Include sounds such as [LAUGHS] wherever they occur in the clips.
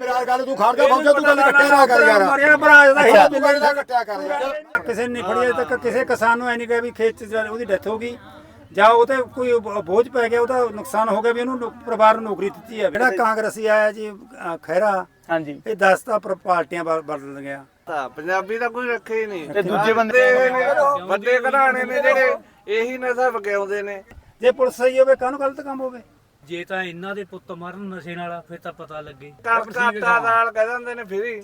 ਮੇਰਾ ਗੱਲ ਤੂੰ ਖੜ ਜਾ ਪਹੁੰਚਾ ਤੂੰ ਗੱਲ ਕੱਟਿਆ ਨਾ ਕਰ ਯਾਰ। ਮਰਿਆ ਭਰਾ ਇਹਦਾ ਅੱਛਾ ਹੀ ਬਿੱਲੇ ਦਾ ਕੱਟਿਆ ਕਰ ਯਾਰ। ਕਿਸੇ ਨੇ ਫੜੀ ਤੱਕ ਕਿਸੇ ਕਿਸਾਨ ਨੂੰ ਐ ਨਹੀਂ ਕਿਹਾ ਵੀ ਖੇਤ 'ਚ ਉਹਦੀ ਡੈਥ ਹੋ ਗਈ। ਜਾਂ ਉਹ ਤੇ ਕੋਈ ਬੋਝ ਪੈ ਗਿਆ ਉਹਦਾ ਨੁਕਸਾਨ ਹੋ ਗਿਆ ਵੀ ਉਹਨੂੰ ਪਰਿਵਾਰ ਨੂੰ ਨੌਕਰੀ ਦਿੱਤੀ ਹੈ। ਜਿਹੜਾ ਕਾਂਗਰਸੀ ਆਇਆ ਜੀ ਅ, ਖਹਿਰਾ ਹਾਂਜੀ। ਇਹ 10 ਤਾਂ ਪਰ- ਪਾਰਟੀਆਂ ਬਦ- ਬਦਲ ਗਿਆ ਤਾਂ ਪੰਜਾਬੀ ਤਾਂ ਕੋਈ ਰੱਖੇ ਹੀ ਨਹੀਂ। ਤੇ ਦੂਜੇ ਬੰਦੇ ਵੱਡੇ ਘਰਾਣੇ ਨੇ ਜਿਹੜੇ ਇਹੀ ਨਸ਼ਾ ਵਗਾਉਂਦੇ ਨੇ। ਜੇ ਪੁਲਿਸ ਸਹੀ ਹੋਵੇ ਕਾਹਨੂੰ ਗਲਤ ਕੰਮ ਹੋਵੇ? ਜੇ ਤਾਂ ਇਹਨਾਂ ਦੇ ਪੁੱਤ ਮਰਨ ਨਸ਼ੇ ਨਾਲ ਫਿਰ ਤਾਂ ਪਤਾ ਲੱਗੇ। ਆਟਾ ਦਾਲ ਕਹਿ ਦਿੰਦੇ ਨੇ ਫਰੀ।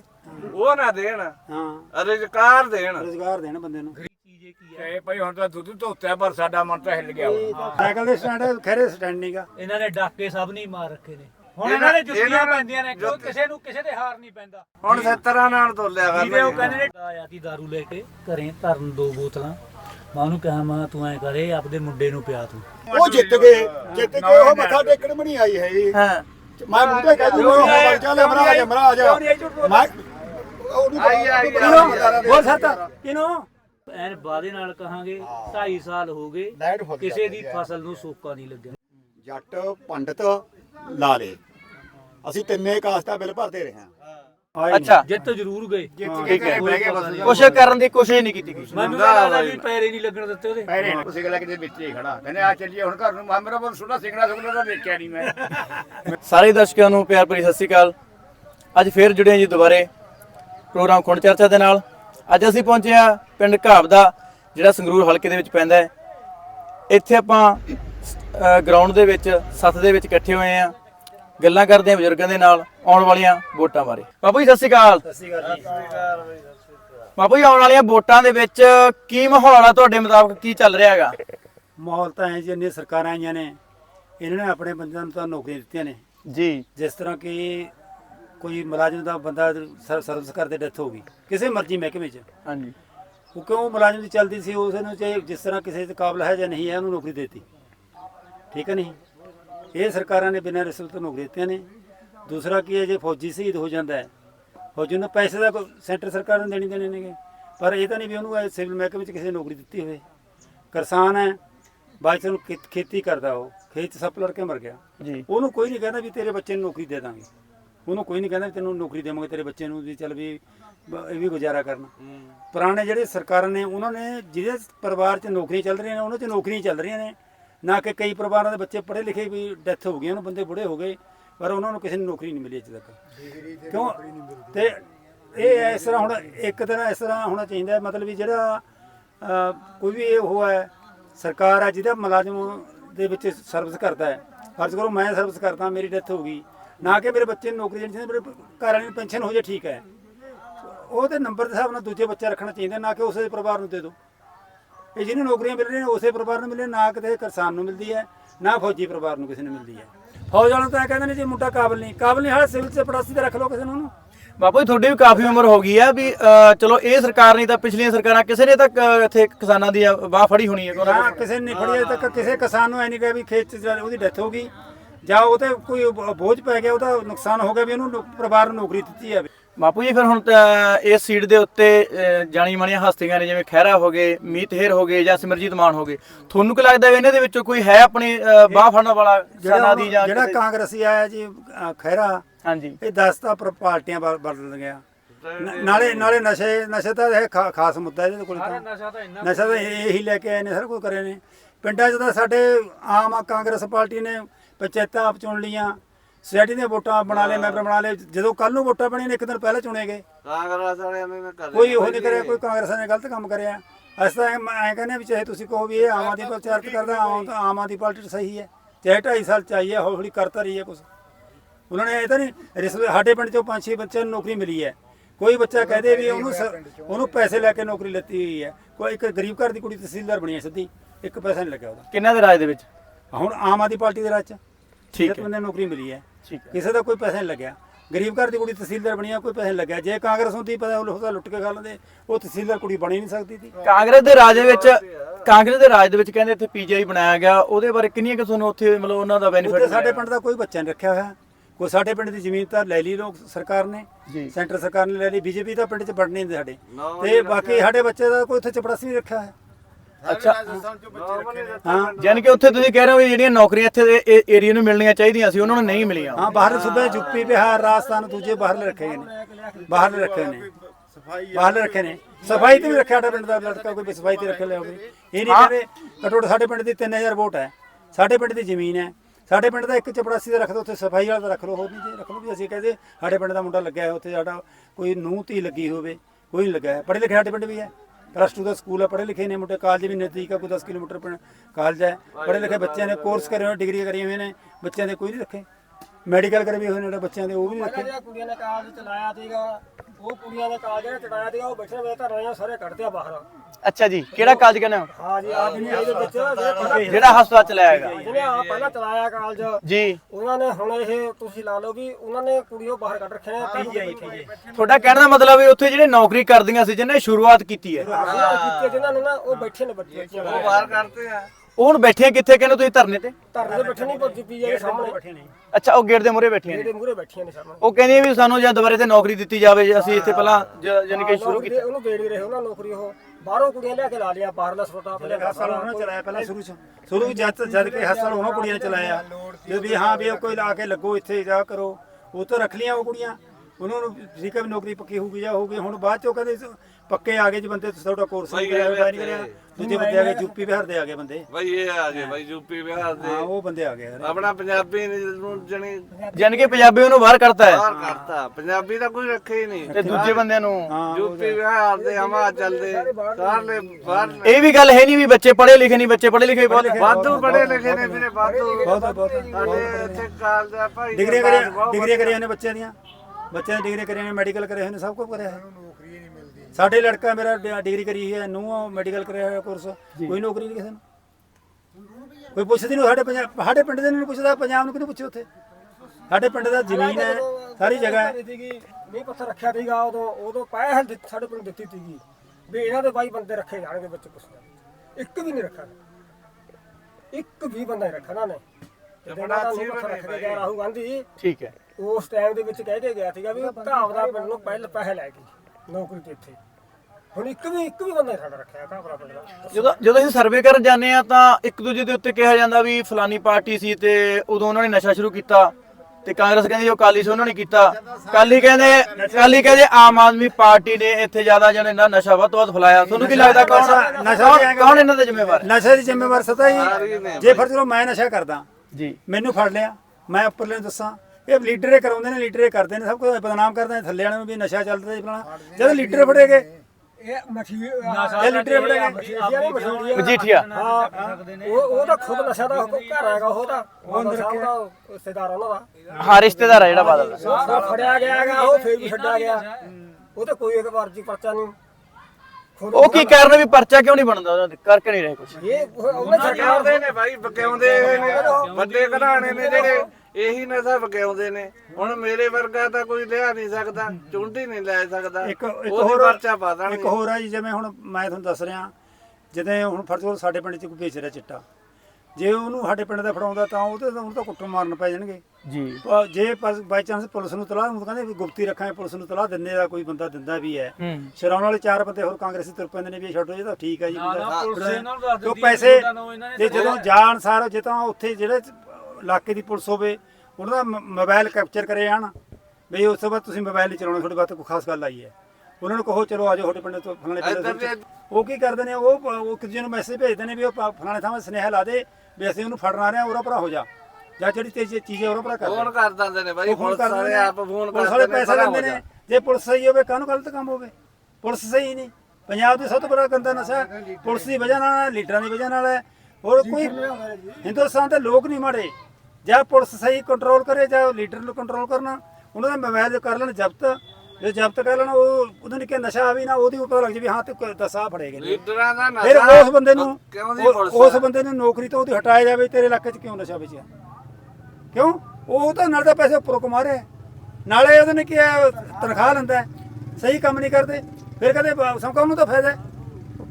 ਉਹ ਨਾ ਦੇਣ। ਹਾਂ। ਰੁਜ਼ਗਾਰ ਦੇਣ। ਰੋਜ਼ਗਾਰ ਦੇਣ ਬੰਦੇ ਨੂੰ। ਚੀਜ਼ੇ ਕੀ ਆ? ਇਹ ਭਾਈ ਹੁਣ ਤਾਂ ਦੁੱਧ ਧੋਤਿਆ ਪਰ ਸਾਡਾ ਮਨ ਤਾਂ ਹਿੱਲ ਗਿਆ। ਵਾ। ਸਾਈਕਲ ਦੇ ਸਟੈਂਡ ਖਹਿਰੇ ਸਟੈਂਡ ਨਹੀਂਗਾ ਇਹਨਾਂ ਨੇ ਡਾਕੇ ਸਭ ਨਹੀਂ ਮਾਰ ਰੱਖੇ ਨੇ। ਹੁਣ ਇਹਨਾਂ- ਦੇ ਜੁੱਤੀਆਂ ਪੈਂਦੀਆਂ ਨੇ ਕਿਉਂ ਕਿਸੇ ਨੂੰ ਕਿਸੇ ਦੇ ਹਾਰ ਨਹੀਂ ਪੈਂਦਾ। ਹੁਣ 70 ਨਾਲ ਤੋਲਿਆ ਜਿਹਦੇ ਉਹ ਕਹਿੰਦੇ ਨੇ ਆਇਆ ਤੀ दारू ਲੈ ਕੇ ਘਰੇ ਧਰਨ ਦੋ ਬੋਤਲਾਂ। ਮੈਂ ਉਹਨੂੰ ਕਿਹਾ ਮੈਂ ਤੂੰ ਐ ਕਰੇ ਆਪਦੇ ਮੁੰਡੇ ਨੂੰ ਪਿਆ ਤੂੰ। ਉਹ ਜਿੱਤ ਗਏ ਜਿੱਤ ਕੇ ਉਹ ਮੱਥਾ ਟੇਕਣ ਵੀ ਨਹੀਂ ਆਈ ਹੈ ਜੀ ਹਾਂ। ਮੈਂ ਮੁੰਡੇ ਕਹਿ ਦੂੰਗਾ ਉਹ ਮਰਾ ਆ ਜਾ ਮਰਾ ਆ ਜਾ। ਮੈਂ ਉਹਨੂੰ ਆਈ, ਆਈ, ਬੋਲ ਸਕਦਾ ਕਿਨੂੰ? ਐਨ ਵਾਦੇ ਨਾਲ ਕਹਾਂਗੇ 2.5 ਸਾਲ ਹੋ ਗਏ ਕਿਸੇ ਦੀ ਫਸਲ ਨੂੰ ਸੋਕਾ ਨਹੀਂ ਲੱਗਿਆ। ਜੱਟ ਪੰਡਤ ਲਾਲੇ ਅਸੀਂ ਤਿੰਨੇ ਕਾਸਤਾ ਬਿੱਲ ਭਰਦੇ ਰਹੇ ਹਾਂ। ਅੱਛਾ। ਜਿੱਤ ਜ਼ਰੂਰ ਗਏ। ਠੀਕ ਹੈ। ਕੁਛ ਕਰਨ ਦੀ ਕੋਸ਼ਿਸ਼ ਨਹੀਂ ਕੀਤੀ ਗਈ ਮੈਨੂੰ ਤਾਂ ਲੱਗਦਾ ਵੀ ਪੈਰੇ ਨਹੀਂ ਲੱਗਣ ਦਿੱਤੇ ਉਹਦੇ। ਪਹਿਰੇ ਨੂੰ ਸਿਗਲਾ ਕਿਤੇ ਵਿੱਚ ਹੀ ਖੜਾ। ਕਹਿੰਦੇ ਆ ਚੱਲੀਏ ਹੁਣ ਘਰ ਨੂੰ ਮੈਂ ਮੇਰਾ ਬੋਲ ਸੁਣਾ ਸਿਗਣਾ ਸੁਗਣਾ ਤਾਂ ਦੇਖਿਆ ਨਹੀਂ ਮੈਂ। [LAUGHS] ਸਾਰੇ ਦਰਸ਼ਕਾਂ ਨੂੰ ਪਿਆਰ ਭਰੀ ਸਤਿ ਸ਼੍ਰੀ ਅਕਾਲ। ਅੱਜ ਫੇਰ ਜੁੜੇ ਹਾਂ ਜੀ ਦੁਬਾਰੇ ਪ੍ਰੋਗਰਾਮ ਖੁੰਡ ਚਰਚਾ ਦੇ ਨਾਲ। ਅੱਜ ਅਸੀਂ ਪਹੁੰਚੇ ਹਾਂ ਪਿੰਡ ਘਾਬ ਦਾ ਜਿਹੜਾ ਸੰਗਰੂਰ ਹਲਕੇ ਦੇ ਵਿੱਚ ਪੈਂਦਾ ਹੈ। ਇੱਥੇ ਆਪਾਂ ਗਰਾਊਂਡ ਦੇ ਵਿੱਚ ਸੱਥ ਦੇ ਵਿੱਚ ਇਕੱਠੇ ਹੋਏ ਹਾਂ। ਗੱਲਾਂ ਕਰਦੇ ਹਾਂ ਬਜ਼ੁਰਗਾਂ ਦੇ ਨਾਲ ਆਉਣ ਵਾਲੀਆਂ ਵੋਟਾਂ ਬਾਰੇ। ਬਾਪੂ ਜੀ ਸਤਿ ਸ਼੍ਰੀ ਅਕਾਲ। ਬਾਪੂ ਜੀ ਆਉਣ ਵਾਲੀਆਂ ਵੋਟਾਂ ਦੇ ਵਿੱਚ ਕੀ ਮਾਹੌਲ ਆ ਤੁਹਾਡੇ ਮੁਤਾਬਕ? ਕੀ ਚੱਲ ਰਿਹਾ ਹੈਗਾ? ਮਾਹੌਲ ਤਾਂ ਐ ਜਿੰਨੇ ਸਰਕਾਰਾਂ ਆਈਆਂ ਨੇ ਇਹਨਾਂ ਨੇ ਆਪਣੇ ਬੰਦਿਆਂ ਨੂੰ ਤਾਂ ਨੌਕਰੀਆਂ ਦਿੱਤੀਆਂ ਨੇ। ਜੀ। ਜਿਸ ਤਰ੍ਹਾਂ ਕਿ ਕੋਈ ਮੁਲਾਜ਼ਮ ਦਾ ਬੰਦਾ ਸਰ- ਸਰਵਿਸ ਕਰਦੇ ਡੈਥ ਹੋ ਗਈ ਕਿਸੇ ਮਰਜ਼ੀ ਮਹਿਕਮੇ 'ਚ। ਹਾਂਜੀ। ਉਹ ਕਿਉਂ ਮੁਲਾਜ਼ਮ ਦੀ ਚੱਲਦੀ ਸੀ? ਉਸ ਨੂੰ ਚਾਹੇ ਜਿਸ ਤਰ੍ਹਾਂ ਕਿਸੇ ਦੇ ਕਾਬਲ ਹੈ ਜਾਂ ਨਹੀਂ ਹੈ ਉਹਨੂੰ ਨੌਕਰੀ ਦਿੱਤੀ। ਠੀਕ ਹੈ ਨਹੀਂ? ਇਹ ਸਰਕਾਰਾਂ ਨੇ ਬਿਨਾਂ ਰਿਸ਼ਵਤ ਨੌਕਰੀ ਦਿੱਤੀਆਂ ਨੇ। ਦੂਸਰਾ ਕੀ ਹੈ ਜੇ ਫੌਜੀ ਸ਼ਹੀਦ ਹੋ ਜਾਂਦਾ ਹੈ ਫੌਜੀ ਨੂੰ ਪੈਸੇ ਦਾ ਸੈਂਟਰ ਸਰਕਾਰ ਨੇ ਦੇਣੀ ਦੇਣੇ ਨੇਗੇ। ਪਰ ਇਹ ਤਾਂ ਨਹੀਂ ਵੀ ਉਹਨੂੰ ਸਿਵਲ ਮਹਿਕਮੇ 'ਚ ਕਿਸੇ ਨੇ ਨੌਕਰੀ ਦਿੱਤੀ ਹੋਵੇ। ਕਿਸਾਨ ਹੈ ਬਾਅਦ ਨੂੰ ਖੇਤੀ ਕਰਦਾ ਉਹ ਖੇਤ 'ਚ ਸੱਪ ਲੜ ਕੇ ਮਰ ਗਿਆ। ਜੀ। ਉਹਨੂੰ ਕੋਈ ਨਹੀਂ ਕਹਿੰਦਾ ਵੀ ਤੇਰੇ ਬੱਚੇ ਨੂੰ ਨੌਕਰੀ ਦੇ ਦਾਂਗੇ। ਉਹਨੂੰ ਕੋਈ ਨਹੀਂ ਕਹਿੰਦਾ ਵੀ ਤੈਨੂੰ ਨੌਕਰੀ ਦੇਵਾਂਗੇ ਤੇਰੇ ਬੱਚੇ ਨੂੰ ਵੀ ਚੱਲ ਵੀ ਇਹ ਵੀ ਗੁਜ਼ਾਰਾ ਕਰਨਾ। ਪੁਰਾਣੇ ਜਿਹੜੇ ਸਰਕਾਰਾਂ ਨੇ ਉਹਨਾਂ ਨੇ ਜਿਹਦੇ ਪਰਿਵਾਰ 'ਚ ਨੌਕਰੀਆਂ ਚੱਲ ਰਹੀਆਂ ਨੇ ਉਹਨਾਂ 'ਚ ਨੌਕਰੀਆਂ ਚੱਲ ਰਹੀਆਂ ਨੇ। ਨਾ ਕਿ ਕਈ ਪਰਿਵਾਰਾਂ ਦੇ ਬੱਚੇ ਪੜ੍ਹੇ ਲਿਖੇ ਵੀ ਡੈਥ ਹੋ ਗਈ ਉਹਨਾਂ ਬੰਦੇ ਬੁੜੇ ਹੋ ਗਏ ਪਰ ਉਹਨਾਂ ਨੂੰ ਕਿਸੇ ਨੂੰ ਨੌਕਰੀ ਨਹੀਂ ਮਿਲੀ ਅਜੇ ਤੱਕ। ਕਿਉਂ? ਤੇ ਇਹ ਇਸ ਤਰ੍ਹਾਂ ਹੁਣ ਇੱਕ ਦਿਨ ਇਸ ਤਰ੍ਹਾਂ ਹੋਣਾ ਚਾਹੀਦਾ ਮਤਲਬ ਵੀ ਜਿਹੜਾ ਕੋਈ ਵੀ ਇਹ ਉਹ ਹੈ ਸਰਕਾਰ ਹੈ ਜਿਹਦਾ ਮੁਲਾਜ਼ਮ ਦੇ ਵਿੱਚ ਸਰਵਿਸ ਕਰਦਾ ਹੈ। ਫਰਜ਼ ਕਰੋ ਮੈਂ ਸਰਵਿਸ ਕਰਦਾ ਮੇਰੀ ਡੈਥ ਹੋ ਗਈ। ਨਾ ਕਿ ਮੇਰੇ ਬੱਚੇ ਨੂੰ ਨੌਕਰੀ ਦੇਣੀ ਚਾਹੀਦੀ ਮੇਰੇ ਘਰ ਵਾਲੀ ਨੂੰ ਪੈਨਸ਼ਨ ਹੋ ਜੇ ਠੀਕ ਹੈ। ਉਹਦੇ ਨੰਬਰ ਦੇ ਹਿਸਾਬ ਨਾਲ ਦੂਜੇ ਬੱਚਾ ਰੱਖਣਾ ਚਾਹੀਦਾ ਨਾ ਕਿ ਉਸੇ ਪਰਿਵਾਰ ਨੂੰ ਦੇ ਦਿਓ। ਇਹ ਜਿਹਨੂੰ ਨੌਕਰੀਆਂ ਮਿਲ ਰਹੀਆਂ ਨੇ ਉਸੇ ਪਰਿਵਾਰ ਨੂੰ ਮਿਲੇ ਨਾ ਕਿਤੇ ਕਿਸਾਨ ਨੂੰ ਮਿਲਦੀ ਹੈ ਨਾ ਫੌਜੀ ਪਰਿਵਾਰ ਨੂੰ ਕਿਸੇ ਨੂੰ ਮਿਲਦੀ ਹੈ। ਫੌਜ ਵਾਲਿਆਂ ਨੂੰ ਤਾਂ ਇਹ ਕਹਿੰਦੇ ਨੇ ਜੀ ਮੁੰਡਾ ਕਾਬਲ ਨਹੀਂ ਕਾਬਲ ਨਹੀਂ ਹਾਲੇ ਸਿਵਲ ਚ ਪੜਾਸੀ ਤੇ ਰੱਖ ਲਓ ਕਿਸੇ ਨੂੰ ਉਹਨੂੰ। ਬਾਪੂ ਜੀ ਤੁਹਾਡੀ ਵੀ ਕਾਫੀ ਉਮਰ ਹੋ ਗਈ ਆ ਵੀ ਚਲੋ ਇਹ ਸਰਕਾਰ ਨਹੀਂ ਤਾਂ ਪਿਛਲੀਆਂ ਸਰਕਾਰਾਂ ਕਿਸੇ ਨੇ ਤਾਂ ਇੱਥੇ ਕਿਸਾਨਾਂ ਦੀ ਬਾਹ ਫੜੀ ਹੋਣੀ ਹੈ ਨਾ ਕਿਸੇ ਨੇ ਫੜੀ ਅਜੇ ਤੱਕ ਕਿਸੇ ਕਿਸਾਨ ਨੂੰ ਐ ਨਹੀਂ ਕਿਹਾ ਵੀ ਖੇਤ 'ਚ ਜਾ- ਉਹਦੀ ਡੈਥ ਹੋ ਗਈ। ਜਾਂ ਉਹ ਤੇ ਕੋਈ ਬ- ਬੋਝ ਪੈ ਗਿਆ ਉਹਦਾ ਨੁਕਸਾਨ ਹੋ ਗਿਆ ਵੀ ਉਹਨੂੰ ਨੌ- ਪਰਿਵਾਰ ਨੂੰ ਨੌਕਰੀ ਦਿੱਤੀ ਹੈ ਬਾਪੂ ਜੀ ਫਿਰ ਹੁਣ ਤਾਂ ਇਸ ਸੀਟ ਦੇ ਉੱਤੇ ਜਾਣੀ ਮਾਣੀਆਂ ਹਸਤੀਆਂ ਨੇ ਜਿਵੇਂ ਖਹਿਰਾ ਹੋ ਗਏ ਮੀਤ ਹੇਰ ਹੋ ਗਏ ਜਾਂ ਸਿਮਰਜੀਤ ਮਾਨ ਹੋ ਗਏ ਤੁਹਾਨੂੰ ਕੀ ਲੱਗਦਾ ਵੀ ਇਹਨਾਂ ਦੇ ਵਿੱਚੋਂ ਕੋਈ ਹੈ ਆਪਣੀ ਬਾਹ ਫੜਨ ਵਾਲਾ ਕਿਸਾਨਾਂ ਦੀ ਜਾਂ ਜਿਹੜਾ ਕਾਂਗਰਸੀ ਆਇਆ ਜੀ ਖਹਿਰਾ ਹਾਂਜੀ। ਇਹ 10 ਤਾਂ ਪਰ- ਪਾਰਟੀਆਂ ਬਦ- ਬਦਲ ਗਿਆ ਨਾਲੇ ਨਾਲੇ ਨਸ਼ੇ ਨਸ਼ੇ ਤਾਂ ਇਹ ਖਾਸ ਮੁੱਦਾ ਇਹਦੇ ਕੋਲ ਤਾਂ। ਨਸ਼ਾ ਤਾਂ ਇੰਨਾ ਨਸ਼ਾ ਤਾਂ ਇਹ- ਲੈ ਕੇ ਆਏ ਨੇ ਸਰ ਕੋਈ ਕਰੇ ਨੇ ਪਿੰਡਾਂ 'ਚ ਤਾਂ ਸਾਡੇ ਆਮ ਆ ਕਾਂਗਰਸ ਪਾਰਟੀ ਨੇ ਪੰਚਾਇਤਾਂ ਆਪ ਚੁਣ ਲੀਆਂ ਸੋਸਾਇਟੀ ਦੀਆਂ ਵੋਟਾਂ ਬਣਾ ਲਏ ਮੈਂਬਰ ਬਣਾ ਲਏ। ਜਦੋਂ ਕੱਲ ਨੂੰ ਵੋਟਾਂ ਬਣੀਆਂ ਨੇ ਇੱਕ ਦਿਨ ਪਹਿਲਾਂ ਚੁਣੇ ਗਏ। ਕਾਂਗਰਸ ਵਾਲੇ ਐਵੇਂ ਕਰ ਕੋਈ ਉਹ ਨਹੀਂ ਕਰਿਆ ਕੋਈ ਕਾਂਗਰਸ ਨੇ ਗਲਤ ਕੰਮ ਕਰਿਆ। ਅਸੀਂ ਤਾਂ ਐਂ- ਕਹਿੰਦੇ ਵੀ ਚਾਹੇ ਤੁਸੀਂ ਕਹੋ ਵੀ ਇਹ ਆਮ ਆਦਮੀ ਪ੍ਰਚਾਰਤ ਕਰਦਾ ਆਮ ਤਾਂ ਆਮ ਆਦਮੀ ਪਾਰਟੀ ਸਹੀ ਹੈ। ਚਾਹੇ 2.5 ਸਾਲ ਚਾਹੀਏ ਹੌਲੀ ਹੌਲੀ ਕਰਤਾ ਰਹੀ ਹੈ ਕੁਝ ਉਹਨਾਂ ਨੇ ਇਹ ਤਾਂ ਨਹੀਂ ਸਾਡੇ ਪਿੰਡ ਚੋਂ ਪੰਜ ਛੇ ਬੱਚਿਆਂ ਨੂੰ ਨੌਕਰੀ ਮਿਲੀ ਹੈ। ਕੋਈ ਬੱਚਾ ਕਹਦੇ ਵੀ ਉਹਨੂੰ ਉਹਨੂੰ ਪੈਸੇ ਲੈ ਕੇ ਨੌਕਰੀ ਲੱਤੀ ਹੋਈ ਹੈ। ਕੋਈ ਇੱਕ ਗਰੀਬ ਘਰ ਦੀ ਕੁੜੀ ਤਹਿਸੀਲਦਾਰ ਬਣੀ ਹੈ ਸਿੱਧੀ ਇੱਕ ਪੈਸਾ ਨਹੀਂ ਲੱਗਿਆ ਉਹਦਾ। ਕਿੰਨਾਂ ਦੇ ਰਾਜ ਦੇ ਵਿੱਚ? ਹੁਣ ਆਮ ਆਦਮੀ ਪਾਰਟੀ ਦੇ ਰਾਜ ਚ। ਠੀਕ ਹੈ। ਬੰਦੇ ਨੂੰ ਨੌਕਰੀ ਮਿਲੀ ਹੈ। ਠੀਕ ਹੈ। ਕਿਸੇ ਦਾ ਕੋਈ ਪੈਸਾ ਨਹੀਂ ਲੱਗਿਆ। ਗਰੀਬ ਘਰ ਦੀ ਕੁੜੀ ਤਹਿਸੀਲਦਾਰ ਬਣੀ ਆ ਕੋਈ ਪੈਸਾ ਨਹੀਂ ਲੱਗਿਆ। ਜੇ ਕਾਂਗਰਸ ਹੁੰਦੀ ਪਤਾ ਉਹ ਉਹਦਾ ਲੁੱਟ ਕੇ ਖਾ ਲੈਂਦੇ। ਉਹ ਤਹਿਸੀਲਦਾਰ ਕੁੜੀ ਬਣੀ ਨਹੀਂ ਸਕਦੀ ਸੀ। ਕਾਂਗਰਸ ਦੇ ਰਾਜ ਦੇ ਵਿੱਚ ਕਾਂਗਰਸ ਦੇ ਰਾਜ ਦੇ ਵਿੱਚ ਕਹਿੰਦੇ ਇੱਥੇ ਪੀਜੀਆਈ ਬਣਾਇਆ ਗਿਆ। ਉਹਦੇ ਬਾਰੇ ਕਿੰਨੀਆਂ ਕਿ ਤੁਹਾਨੂੰ ਉੱਥੇ ਮਤਲਬ ਉਹਨਾਂ ਦਾ ਬੈਨੀਫਿਟ ਸਾਡੇ ਪਿੰਡ ਦਾ ਕੋਈ ਬੱਚਾ ਨਹੀਂ ਰੱਖਿਆ ਹੋਇਆ। ਕੋਈ ਸਾਡੇ ਪਿੰਡ ਦੀ ਜ਼ਮੀਨ ਤਾਂ ਲੈ ਲਈ ਲੋਕ ਸਰਕਾਰ ਨੇ। ਜੀ। ਸੈਂਟਰ ਸਰਕਾਰ ਨੇ ਲੈ ਲਈ। ਬੀਜੇਪੀ ਤਾਂ ਪਿੰਡ 'ਚ ਵੜ ਨਹੀਂ ਸਾਡੇ। ਤੇ ਬਾਕੀ ਸਾਡੇ ਬੱਚੇ ਦਾ ਕੋਈ ਉੱਥੇ ਚਪੜਾਸੀ ਨਹੀਂ ਰੱਖਿਆ ਹੈ ਅੱਛਾ। ਹਾਂ ਯਾਨੀ ਕਿ ਉੱਥੇ ਤੁਸੀਂ ਕਹਿ ਰਹੇ ਹੋ ਵੀ ਜਿਹੜੀਆਂ ਨੌਕਰੀਆਂ ਇੱਥੇ ਦੇ ਏਰੀਆ ਨੂੰ ਮਿਲਣੀਆਂ ਚਾਹੀਦੀਆਂ ਸੀ ਉਹਨਾਂ ਨੂੰ ਨਹੀਂ ਮਿਲੀਆਂ। ਹਾਂ ਬਾਹਰ ਸੂਬੇ ਯੂਪੀ ਬਿਹਾਰ ਰਾਜਸਥਾਨ ਦੂਜੇ ਬਾਹਰਲੇ ਰੱਖੇ ਗਏ ਨੇ। ਬਾਹਰਲੇ ਰੱਖੇ ਨੇ। ਬਾਹਰਲੇ ਰੱਖੇ ਨੇ। ਸਫ਼ਾਈ ਤੇ ਵੀ ਰੱਖਿਆ ਸਾਡਾ ਪਿੰਡ ਦਾ ਲੜਕਾ ਕੋਈ ਵੀ ਸਫ਼ਾਈ ਤੇ ਰੱਖੇ ਲਿਆ ਹੋਵੇ। ਇਹ ਨਹੀਂ ਕਹਿੰਦੇ ਘੱਟੋ ਸਾਡੇ ਪਿੰਡ ਦੀ 3000 ਵੋਟ ਹੈ। ਸਾਡੇ ਪਿੰਡ ਦੀ ਜ਼ਮੀਨ ਹੈ। ਸਾਡੇ ਪਿੰਡ ਦਾ ਇੱਕ ਚਪੜਾਸੀ ਦਾ ਰੱਖ ਦੋ ਉੱਥੇ ਸਫ਼ਾਈ ਵਾਲਾ ਰੱਖ ਲਓ ਹੋਰ ਨਹੀਂ ਜੇ ਰੱਖ ਲਓ ਵੀ ਅਸੀਂ ਕਹਿੰਦੇ ਸਾਡੇ ਪਿੰਡ ਦਾ ਮੁੰਡਾ ਲੱਗਿਆ ਹੈ ਉੱਥੇ ਸਾਡਾ ਕੋਈ ਨੂੰਹ ਧੀ ਲੱਗੀ ਹੋਵੇ ਕੋਈ ਨਹੀਂ ਲੱਗਾ ਹੈ ਪੜ੍ਹੇ ਲਿਖੇ ਸਾਡੇ ਪਿੰਡ ਵੀ ਹੈ। ਪਲੱਸ 2 ਦਾ ਸਕੂਲ ਹੈ ਪੜ੍ਹੇ ਲਿਖੇ ਨੇ ਮੁੰਡੇ ਕਾਲਜ ਵੀ ਨਜ਼ਦੀਕ ਹੈ ਕੋਈ 10 ਕਿਲੋਮੀਟਰ ਕਾਲਜ ਹੈ ਪੜ੍ਹੇ ਲਿਖੇ ਬੱਚਿਆਂ ਨੇ ਕੋਰਸ ਕਰੇ ਹੋਏ ਡਿਗਰੀ ਕਰੀ ਹੋਏ ਨੇ, ਬੱਚਿਆਂ ਦੇ ਕੋਈ ਨਹੀਂ ਰੱਖੇ। ਮੈਡੀਕਲ ਕਰੇ ਵੀ ਹੋਏ ਨੇ ਜਿਹੜੇ ਬੱਚਿਆਂ ਦੇ ਉਹ ਵੀ ਨਹੀਂ ਰੱਖੇ। ਜਿਹੜੀਆਂ ਕੁੜੀਆਂ ਨੇ ਕਾਲਜ ਚਲਾਇਆ ਸੀਗਾ ਉਹ ਕੁੜੀਆਂ ਨੇ ਕਾਲਜ ਜਿਹੜਾ ਚਲਾਇਆ ਸੀਗਾ ਉਹ ਬੈਠੇ ਵੇ ਧਰਨੇ ਸਾਰੇ ਕੱਢਦੇ ਆ ਬਾਹਰ। ਅੱਛਾ ਜੀ ਕਿਹੜਾ ਕਾਲਜ ਕਹਿੰਦੇ ਹੋ? ਹਾਂ ਜੀ ਆਹ ਦੁਨੀਆ ਦੇ ਵਿੱਚ ਜਿਹੜੇ ਪਹਿਲਾਂ- ਜਿਹੜਾ ਹਸਪਤਾਲ ਚਲਾਇਆ ਹੈਗਾ। ਜਿਹਨੇ ਆਹ ਪਹਿਲਾਂ ਚਲਾਇਆ ਕਾਲਜ ਜੀ। ਉਹਨਾਂ ਨੇ ਹੁਣ ਇਹ ਤੁਸੀਂ ਲਾ ਲਓ ਵੀ ਉਹਨਾਂ ਨੇ ਕੁੜੀਆਂ ਬਾਹਰ ਕੱਢ ਰੱਖੇ ਨੇ ਆਈ ਠੀਕ ਤੁਹਾਡਾ ਕਹਿਣ ਦਾ ਮਤਲਬ ਹੈ ਉੱਥੇ ਜਿਹੜੇ ਨੌਕਰੀ ਕਰਦੀਆਂ ਸੀ ਜਿਹਨੇ ਸ਼ੁਰੂਆਤ ਕੀਤੀ ਹੈ। ਕੀਤੇ ਜਿਨ੍ਹਾਂ ਨੇ ਨਾ ਉਹ ਬੈਠੇ ਨੇ ਬੱਚੇ। ਉਹ ਬਾਹਰ ਕਰਦੇ ਆ। ਉਹ ਹੁਣ ਬੈਠੀਆਂ ਕਿੱਥੇ ਕਹਿੰਦੇ ਤੁਸੀਂ ਧਰਨੇ ਤੇ? ਧਰਨੇ ਤੇ ਬੈਠੇ ਨਹੀਂ ਪਰ ਪੀਜੇ ਦੇ ਸਾਹਮਣੇ। ਅੱਛਾ ਉਹ ਗੇਟ ਦੇ ਮੂਹਰੇ ਬੈਠੀਆਂ ਨੇ। ਇਹਦੇ ਮੂਹਰੇ ਬੈਠੀਆਂ ਨੇ ਸਾਹਮਣੇ। ਉਹ ਕਹਿੰਦੀਆਂ ਵੀ ਸਾਨੂੰ ਜਾਂ ਦੁਬਾਰੇ ਤੇ ਨੌਕਰੀ ਦਿੱਤੀ ਜਾਵੇ ਜੇ ਅਸੀਂ ਇੱਥੇ ਪਹਿਲਾਂ ਯਾਨੀ ਕਿ ਸ਼ੁਰੂ ਕੀਤਾ। ਉਹਨੂੰ ਵੇੜ ਰਹੇ ਉਹਨਾਂ ਨੌਕਰੀ ਉਹ। ਬਾਹਰੋਂ ਕੁੜੀਆਂ ਲਿਆ ਕੇ ਲਾ ਲਿਆ ਬਾਹਰਲਾ ਸੋਟਾ ਪਹਿਲੇ ਹਸਪਤਾਲ ਉਹਨਾਂ ਨੇ ਚਲਾਇਆ ਪਹਿਲਾਂ ਸ਼ੁਰੂ ਚ। ਸ਼ੁਰੂ ਵਿੱਚ ਜਦ ਜਦ ਕੇ ਹਸਪਤਾਲ ਉਹਨਾਂ ਕੁੜੀਆਂ ਨੇ ਚਲਾਇਆ। ਜੇ ਵੀ ਹਾਂ ਵੀ ਕੋਈ ਲਾ ਕੇ ਲੱਗੋ ਇੱਥੇ ਜਾ ਕਰੋ। ਉਹ ਤਾਂ ਰੱਖ ਲੀਆਂ ਉਹ ਕੁੜੀਆਂ। ਉਹਨਾਂ ਨੂੰ ਠੀਕ ਹੈ ਵੀ ਨੌਕਰੀ ਪੱਕੀ ਹੋਊਗੀ ਜਾਂ ਹੋਊਗੀ। ਹੁਣ ਬਾਅਦ ਚੋਂ ਕਹਿੰਦੇ ਪੱਕੇ ਆ ਗਏ ਜੀ ਬੰਦੇ ਤੁਸੀਂ ਤੁਹਾਡਾ ਕੋਰਸ ਨਹੀਂ ਕਰਿਆ ਹੋਇਆ ਨਹੀਂ ਕਰਿਆ। ਦੂਜੇ ਬੰਦੇ ਆ ਗਏ ਯੂਪੀ ਬਿਹਾਰ ਦੇ ਆ ਗਏ ਬੰਦੇ। ਬਈ ਇਹ ਆ ਗਏ ਬਈ ਯੂਪੀ ਬਿਹਾਰ ਹਾਂ ਦੇ ਉਹ ਬੰਦੇ ਆ ਗਏ ਯਾਰ। ਆਪਣਾ ਪੰਜਾਬੀ ਨੂੰ ਜਣੀ ਯਾਨੀ ਕਿ ਪੰਜਾਬੀ ਉਹਨੂੰ ਬਾਹਰ ਕੱਢਤਾ ਹੈ। ਬਾਹਰ ਕਰਤਾ। ਪੰਜਾਬੀ ਤਾਂ ਕੋਈ ਰੱਖੇ ਹੀ ਨਹੀਂ। ਤੇ ਦੂਜੇ ਬੰਦਿਆਂ ਨੂੰ। ਹਾਂ ਯੂਪੀ ਬਿਹਾਰ ਦੇ ਹਿਮਾਚਲ ਦੇ ਸਾਰੇ ਬਾਹਰ ਇਹ ਵੀ ਗੱਲ ਹੈ ਨਹੀਂ ਵੀ ਬੱਚੇ ਪੜ੍ਹੇ ਲਿਖੇ ਨਹੀਂ ਬੱਚੇ ਪੜ੍ਹੇ ਲਿਖੇ ਬਹੁਤ ਵਾਧੂ ਪੜੇ ਲਿਖੇ ਨੇ ਵੀਰੇ ਵਾਧੂ। ਬਹੁਤ ਬਹੁਤ ਸਾਡੇ ਇੱਥੇ ਕਾਲ ਦਾ ਭਾਈ ਡਿਗਰੀਆਂ ਕਰੀਆਂ ਡਿਗਰੀਆਂ ਕਰੀਆਂ ਨੇ ਬੱਚਿਆਂ ਦੀਆਂ। ਬੱਚਿਆਂ ਨੇ ਡਿਗਰੀ ਕਰੀਆਂ ਨੇ ਮੈਡੀਕਲ ਕਰੇ ਹੋਏ ਨੇ ਸਭ ਕੁਝ ਕਰਿਆ ਹੈ। ਸਾਡੇ ਲੜਕਾ ਮੇਰਾ ਡਿਗਰੀ ਕਰੀ ਹੈ ਨੂੰ ਮੈਡੀਕਲ ਕਰਿਆ ਹੋਇਆ ਕੋਰਸ ਕੋਈ ਨੌਕਰੀ ਨਹੀਂ ਕਿਸੇ ਨੂੰ? ਕੋਈ ਪੁੱਛਦੀ ਨਹੀਂ ਸਾਡੇ ਪੰਜਾਬ ਸਾਡੇ ਪਿੰਡ ਦੇ ਨੂੰ ਪੁੱਛਦਾ ਪੰਜਾਬ ਨੂੰ ਕਿਹਨੂੰ ਪੁੱਛੇ ਉੱਥੇ? ਸਾਡੇ ਪਿੰਡ ਦਾ ਜ਼ਮੀਨ ਹੈ ਸਾਰੀ ਜਗ੍ਹਾ ਹੈ। ਮੀਂਹ ਪੱਥਰ ਰੱਖਿਆ ਸੀਗਾ ਉਦੋਂ ਉਦੋਂ ਪੈਸੇ ਦਿੱਤ- ਸਾਡੇ ਕੋਲ ਦਿੱਤੀ ਸੀਗੀ। ਵੀ ਇਹਨਾਂ ਦੇ ਬਾਈ ਬੰਦੇ ਰੱਖੇ ਜਾਣਗੇ ਬੱਚੇ ਪੁੱਛਦੇ ਇੱਕ ਵੀ ਨਹੀਂ ਰੱਖਿਆ। ਇੱਕ ਵੀ ਬੰਦਾ ਨਹੀਂ ਰੱਖਿਆ ਨਾ। ਰੱਖ ਕੇ ਗਿਆ ਰਾਹੁਲ ਗਾਂਧੀ ਠੀਕ ਹੈ। ਉਸ ਟਾਈਮ ਦੇ ਵਿੱਚ ਕਹਿ ਕੇ ਗਿਆ ਸੀਗਾ ਵੀ ਘਾਵ ਦਾ ਪਿੰਡ ਨੂੰ ਪਹਿਲ ਪੈਸੇ ਲੈ ਗਈ ਨੌਕਰੀ ਤੇ ਇੱਥੇ। ਹੁਣ ਇੱਕ ਵੀ ਇੱਕ ਵੀ ਬੰਦਾ ਸਾਡਾ ਰੱਖਿਆ ਘਾਵਰਾ ਪਿੰਡ ਦਾ ਜਦੋਂ ਜਦੋਂ ਅਸੀਂ ਸਰਵੇ ਕਰਨ ਜਾਂਦੇ ਆ ਤਾਂ ਇੱਕ ਦੂਜੇ ਦੇ ਉੱਤੇ ਕਿਹਾ ਜਾਂਦਾ ਵੀ ਫਲਾਨੀ ਪਾਰਟੀ ਸੀ ਤੇ ਉਦੋਂ ਉਹਨਾਂ ਨੇ ਨਸ਼ਾ ਸ਼ੁਰੂ ਕੀਤਾ ਤੇ ਕਾਂਗਰਸ ਕਹਿੰਦੀ ਜੋ ਕਾਲੀ ਸੀ ਉਹਨਾਂ ਨੇ ਕੀਤਾ। ਕਾਲੀ ਕਹਿੰਦੇ ਕਾਲੀ ਕਹਿੰਦੇ ਆਮ ਆਦਮੀ ਪਾਰਟੀ ਨੇ ਇੱਥੇ ਜ਼ਿਆਦਾ ਜਣੇ ਨਾ ਨਸ਼ਾ ਵੱਧ ਤੋਂ ਵੱਧ ਫਲਾਇਆ। ਤੁਹਾਨੂੰ ਕੀ ਲੱਗਦਾ ਕੌਣ ਨਸ਼ਾ ਕੌਣ- ਵੀ ਹੈਗਾ। ਕੌਣ ਇਹਨਾਂ ਦਾ ਜ਼ਿੰਮੇਵਾਰ? ਹੈ? ਨਸ਼ੇ ਦੀ ਜ਼ਿੰਮੇਵਾਰ ਸਤਾ ਹੀ ਜੇ ਫਿਰ ਜਦੋਂ ਮੈਂ ਨਸ਼ਾ ਕਰਦਾ। ਜੀ। ਮੈਨੂੰ ਫੜ ਲਿਆ ਮੈਂ ਉੱਪਰਲੇ ਨੂੰ ਦੱਸਾਂ। ਇਹ ਲੀਡਰੇ ਕਰਾਉਂਦੇ ਨੇ ਲੀਡਰੇ ਕਰਦੇ ਨੇ ਸਭ ਕੁਝ ਬਦਨਾਮ ਕਰਦੇ ਨੇ ਥੱਲੇ ਵਾਲਿਆਂ ਨੂੰ ਵੀ ਨਸ਼ਾ ਚੱਲਦਾ ਜੀ ਫਲਾਣਾ। ਜਦੋਂ ਲੀਡਰ ਫੜੇ ਗਏ ਇਹ ਮਠੀ ਇਹ ਲੀਡਰ ਫੜੇ ਗਏ। ਮਜੀਠੀਆ। ਹਾਂ ਉਹ ਉਹ ਤਾਂ ਖੁਦ ਨਸ਼ਾ ਦਾ ਘਰ ਹੈਗਾ ਉਹ ਤਾਂ ਉਹ ਦਾ ਰਿਸ਼ਤੇਦਾਰ ਉਹਨਾਂ ਦਾ। ਹਾਂ ਰਿਸ਼ਤੇਦਾਰ ਆ ਜਿਹੜਾ ਬਾਦਲ ਦਾ। ਫੜਿਆ ਗਿਆ ਹੈਗਾ ਉਹ ਫੇਰ ਵੀ ਛੱਡਿਆ ਗਿਆ। ਉਹ ਤੇ ਕੋਈ ਇੱਕ ਵਾਰ ਜੀ ਪਰਚਾ ਨਹੀਂ। ਉਹ ਕੀ ਕਾਰਨ ਵੀ ਪਰਚਾ ਕਿਉਂ ਨਹੀਂ ਬਣਦਾ? ਉਹਨਾਂ ਦੇ ਕਰਕੇ ਨਹੀਂ ਰਹੇ ਕੁਝ ਇਹ ਉਹਨੇ ਸਰਕਾਰ ਬਕਿਆਉਂਦੇ ਨੇ ਭਾਈ ਬਕਿਆਉਂਦੇ ਇਹ ਨੇ? ਵੱਡੇ ਘਰਾਣੇ ਨੇ ਜਿਹੜੇ ਇਹੀ ਨਸ਼ਾ ਬਕਿਆਉਂਦੇ ਨੇ। ਹੁਣ ਮੇਰੇ ਵਰਗਾ ਤਾਂ ਕੋਈ ਲਿਆ ਨਹੀਂ ਸਕਦਾ ਚੁੰਡੀ ਨਹੀਂ ਲੈ ਸਕਦਾ। ਇੱਕ ਇੱਕ ਹੋਰ ਪਰਚਾ ਪਾ ਇੱਕ ਦੇਣਗੇ ਹੋਰ ਆ ਜੀ ਜਿਵੇਂ ਹੁਣ ਮੈਂ ਤੁਹਾਨੂੰ ਦੱਸ ਰਿਹਾ ਜਿਵੇਂ ਹੁਣ ਫਰਜ਼ੋਲ ਸਾਡੇ ਪਿੰਡ 'ਚ ਕੋਈ ਵੇਚ ਰਿਹਾ ਚਿੱਟਾ। ਜੇ ਉਹਨੂੰ ਸਾਡੇ ਪਿੰਡ ਦਾ ਫੜਾਉਂਦਾ ਤਾਂ ਉਹਦੇ ਤਾਂ ਉਹਨੂੰ ਤਾਂ ਕੁੱਟ ਮਾਰਨ ਪੈ ਜਾਣਗੇ। ਜੀ। ਜੇ ਬਾਈ ਚਾਂਸ ਪੁਲਿਸ ਨੂੰ ਤਲਾਹ ਉਹ ਕਹਿੰਦੇ ਵੀ ਗੁਪਤੀ ਰੱਖਾਂਗੇ ਪੁਲਿਸ ਨੂੰ ਤਲਾਹ ਦਿੰਦੇ ਦਾ ਕੋਈ ਬੰਦਾ ਦਿੰਦਾ ਵੀ ਹੈ। ਸ਼ਰਾਉਣ ਵਾਲੇ ਚਾਰ ਬੰਦੇ ਹੋਰ ਕਾਂਗਰਸੀ ਤੁਰ ਪੈਂਦੇ ਨੇ ਵੀ ਛੱਡੋ ਇਹ ਤਾਂ ਠੀਕ ਹੈ ਜੀ ਬੰਦਾ ਪੁਲਿਸ ਇਹਨਾਂ ਨੂੰ ਦੱਸ ਕਿਉਂ ਦਿੰਦੀ ਹੈ, ਪੈਸੇ ਜੇ ਜਦੋਂ ਜਾਣ ਸਾਰ ਜੇ ਤਾਂ ਉੱਥੇ ਜਿਹੜੇ ਇਲਾਕੇ ਦੀ ਪੁਲਿਸ ਹੋਵੇ ਉਹਨਾਂ ਦਾ ਮੋਬਾਈਲ ਕੈਪਚਰ ਕਰੇ ਜਾਣ ਵੀ ਉਸ ਤੋਂ ਬਾਅਦ ਤੁਸੀਂ ਮੋਬਾਈਲ ਨਹੀਂ ਚਲਾਉਣਾ ਤੁਹਾਡੇ ਵਾਸਤੇ ਕੋਈ ਖਾਸ ਗੱਲ ਆਈ ਹੈ। ਉਹਨਾਂ ਨੂੰ ਕਹੋ ਚਲੋ ਆਜੋ ਤੁਹਾਡੇ ਪਿੰਡ ਤੋਂ ਫਲਾਣੇ ਪਿੰਡ ਉਹ ਕੀ ਕਰਦੇ ਨੇ ਉਹ ਉਹ ਕਿਸੇ ਨੂੰ ਮੈਸੇਜ ਭੇਜਦੇ ਨੇ ਵੀ ਉਹ ਫਲਾਣੇ ਥਾਂ 'ਤੇ ਸੁਨੇਹਾ ਲਾ ਦੇ ਵੀ ਅਸੀਂ ਉਹਨੂੰ ਫੜਨ ਆ ਰਹੇ ਹਾਂ ਉਰਾ ਭਰਾ ਹੋ ਜਾ। ਜਾਂ ਜਿਹੜੀ ਤੇ ਚੀਜ਼ ਉਰਾ ਭਰਾ ਕਰ ਫੋਨ ਕਰ ਦਿੰਦੇ ਨੇ ਭਾਈ ਉਹ ਫੋਨ ਪੁਲਿਸ ਕਰਦੇ ਆਪ ਫੋਨ ਕਰਦੇ ਨੇ ਪੈਸੇ ਲੈਂਦੇ ਨੇ। ਜੇ। ਪੁਲਿਸ ਸਹੀ ਹੋਵੇ ਕਾਹਨੂੰ ਗਲਤ ਕੰਮ ਹੋਵੇ? ਪੁਲਿਸ ਸਹੀ ਨਹੀਂ। ਪੰਜਾਬ ਦੇ ਸਭ ਤੋਂ ਬੜਾ ਗੰਦਾ ਨਸ਼ਾ ਪੁਲਿਸ ਦੀ ਵਜ੍ਹਾ ਨਾਲ ਲੀਡਰਾਂ ਦੀ ਵਜ੍ਹਾ ਨਾਲ ਹੈ। ਹੋਰ ਕੋਈ ਹਿੰਦੁਸਤਾਨ ਦੇ ਲੋਕ ਨਹੀਂ ਮਾੜੇ। ਜਾਂ ਪੁਲਿਸ ਸਹੀ ਕੰਟਰੋਲ ਕਰੇ ਜਾਂ ਲੀਡਰ ਨੂੰ ਕੰਟਰੋਲ ਕਰਨਾ ਉਹਨਾਂ ਦਾ ਮੋਬਾਈਲ ਕਰ ਲੈਣ ਜ਼ਬਤ ਜੇ ਜ਼ਬਤ ਕਰ ਲੈਣ ਉਹ ਉਹਨਾਂ ਨੇ ਕਿ ਨਸ਼ਾ ਆ ਵੀ ਨਾ ਉਹਦੀ ਪਤਾ ਲੱਗ ਜੇ ਵੀ ਹਾਂ ਤੇ ਦਸਾ ਫੜੇਗੇ ਨੇ ਲੀਡਰਾਂ ਦਾ ਫਿਰ ਨਸ਼ਾ ਉਸ ਬੰਦੇ ਨੂੰ ਦੀ ਉਸ ਬੰਦੇ ਨੂੰ ਨੌਕਰੀ ਤੋਂ ਉਹਦੀ ਹਟਾਇਆ ਜਾਵੇ ਤੇਰੇ ਇਲਾਕੇ 'ਚ ਕਿਉਂ ਨਸ਼ਾ ਵੇਚਿਆ ਕਿਉਂ ਉਹ ਤਾਂ ਨਾਲ ਤਾਂ ਪੈਸੇ ਉੱਪਰੋਂ ਕਮਾ ਰਿਹਾ। ਨਾਲੇ ਉਹਦੇ ਨੇ ਕਿਹਾ ਤਨਖਾਹ ਲੈਂਦਾ। ਸਹੀ ਕੰਮ ਨਹੀਂ ਕਰਦੇ ਫਿਰ ਕਹਿੰਦੇ ਸਮਕਾ ਨੂੰ ਤਾਂ ਫਾਇਦਾ।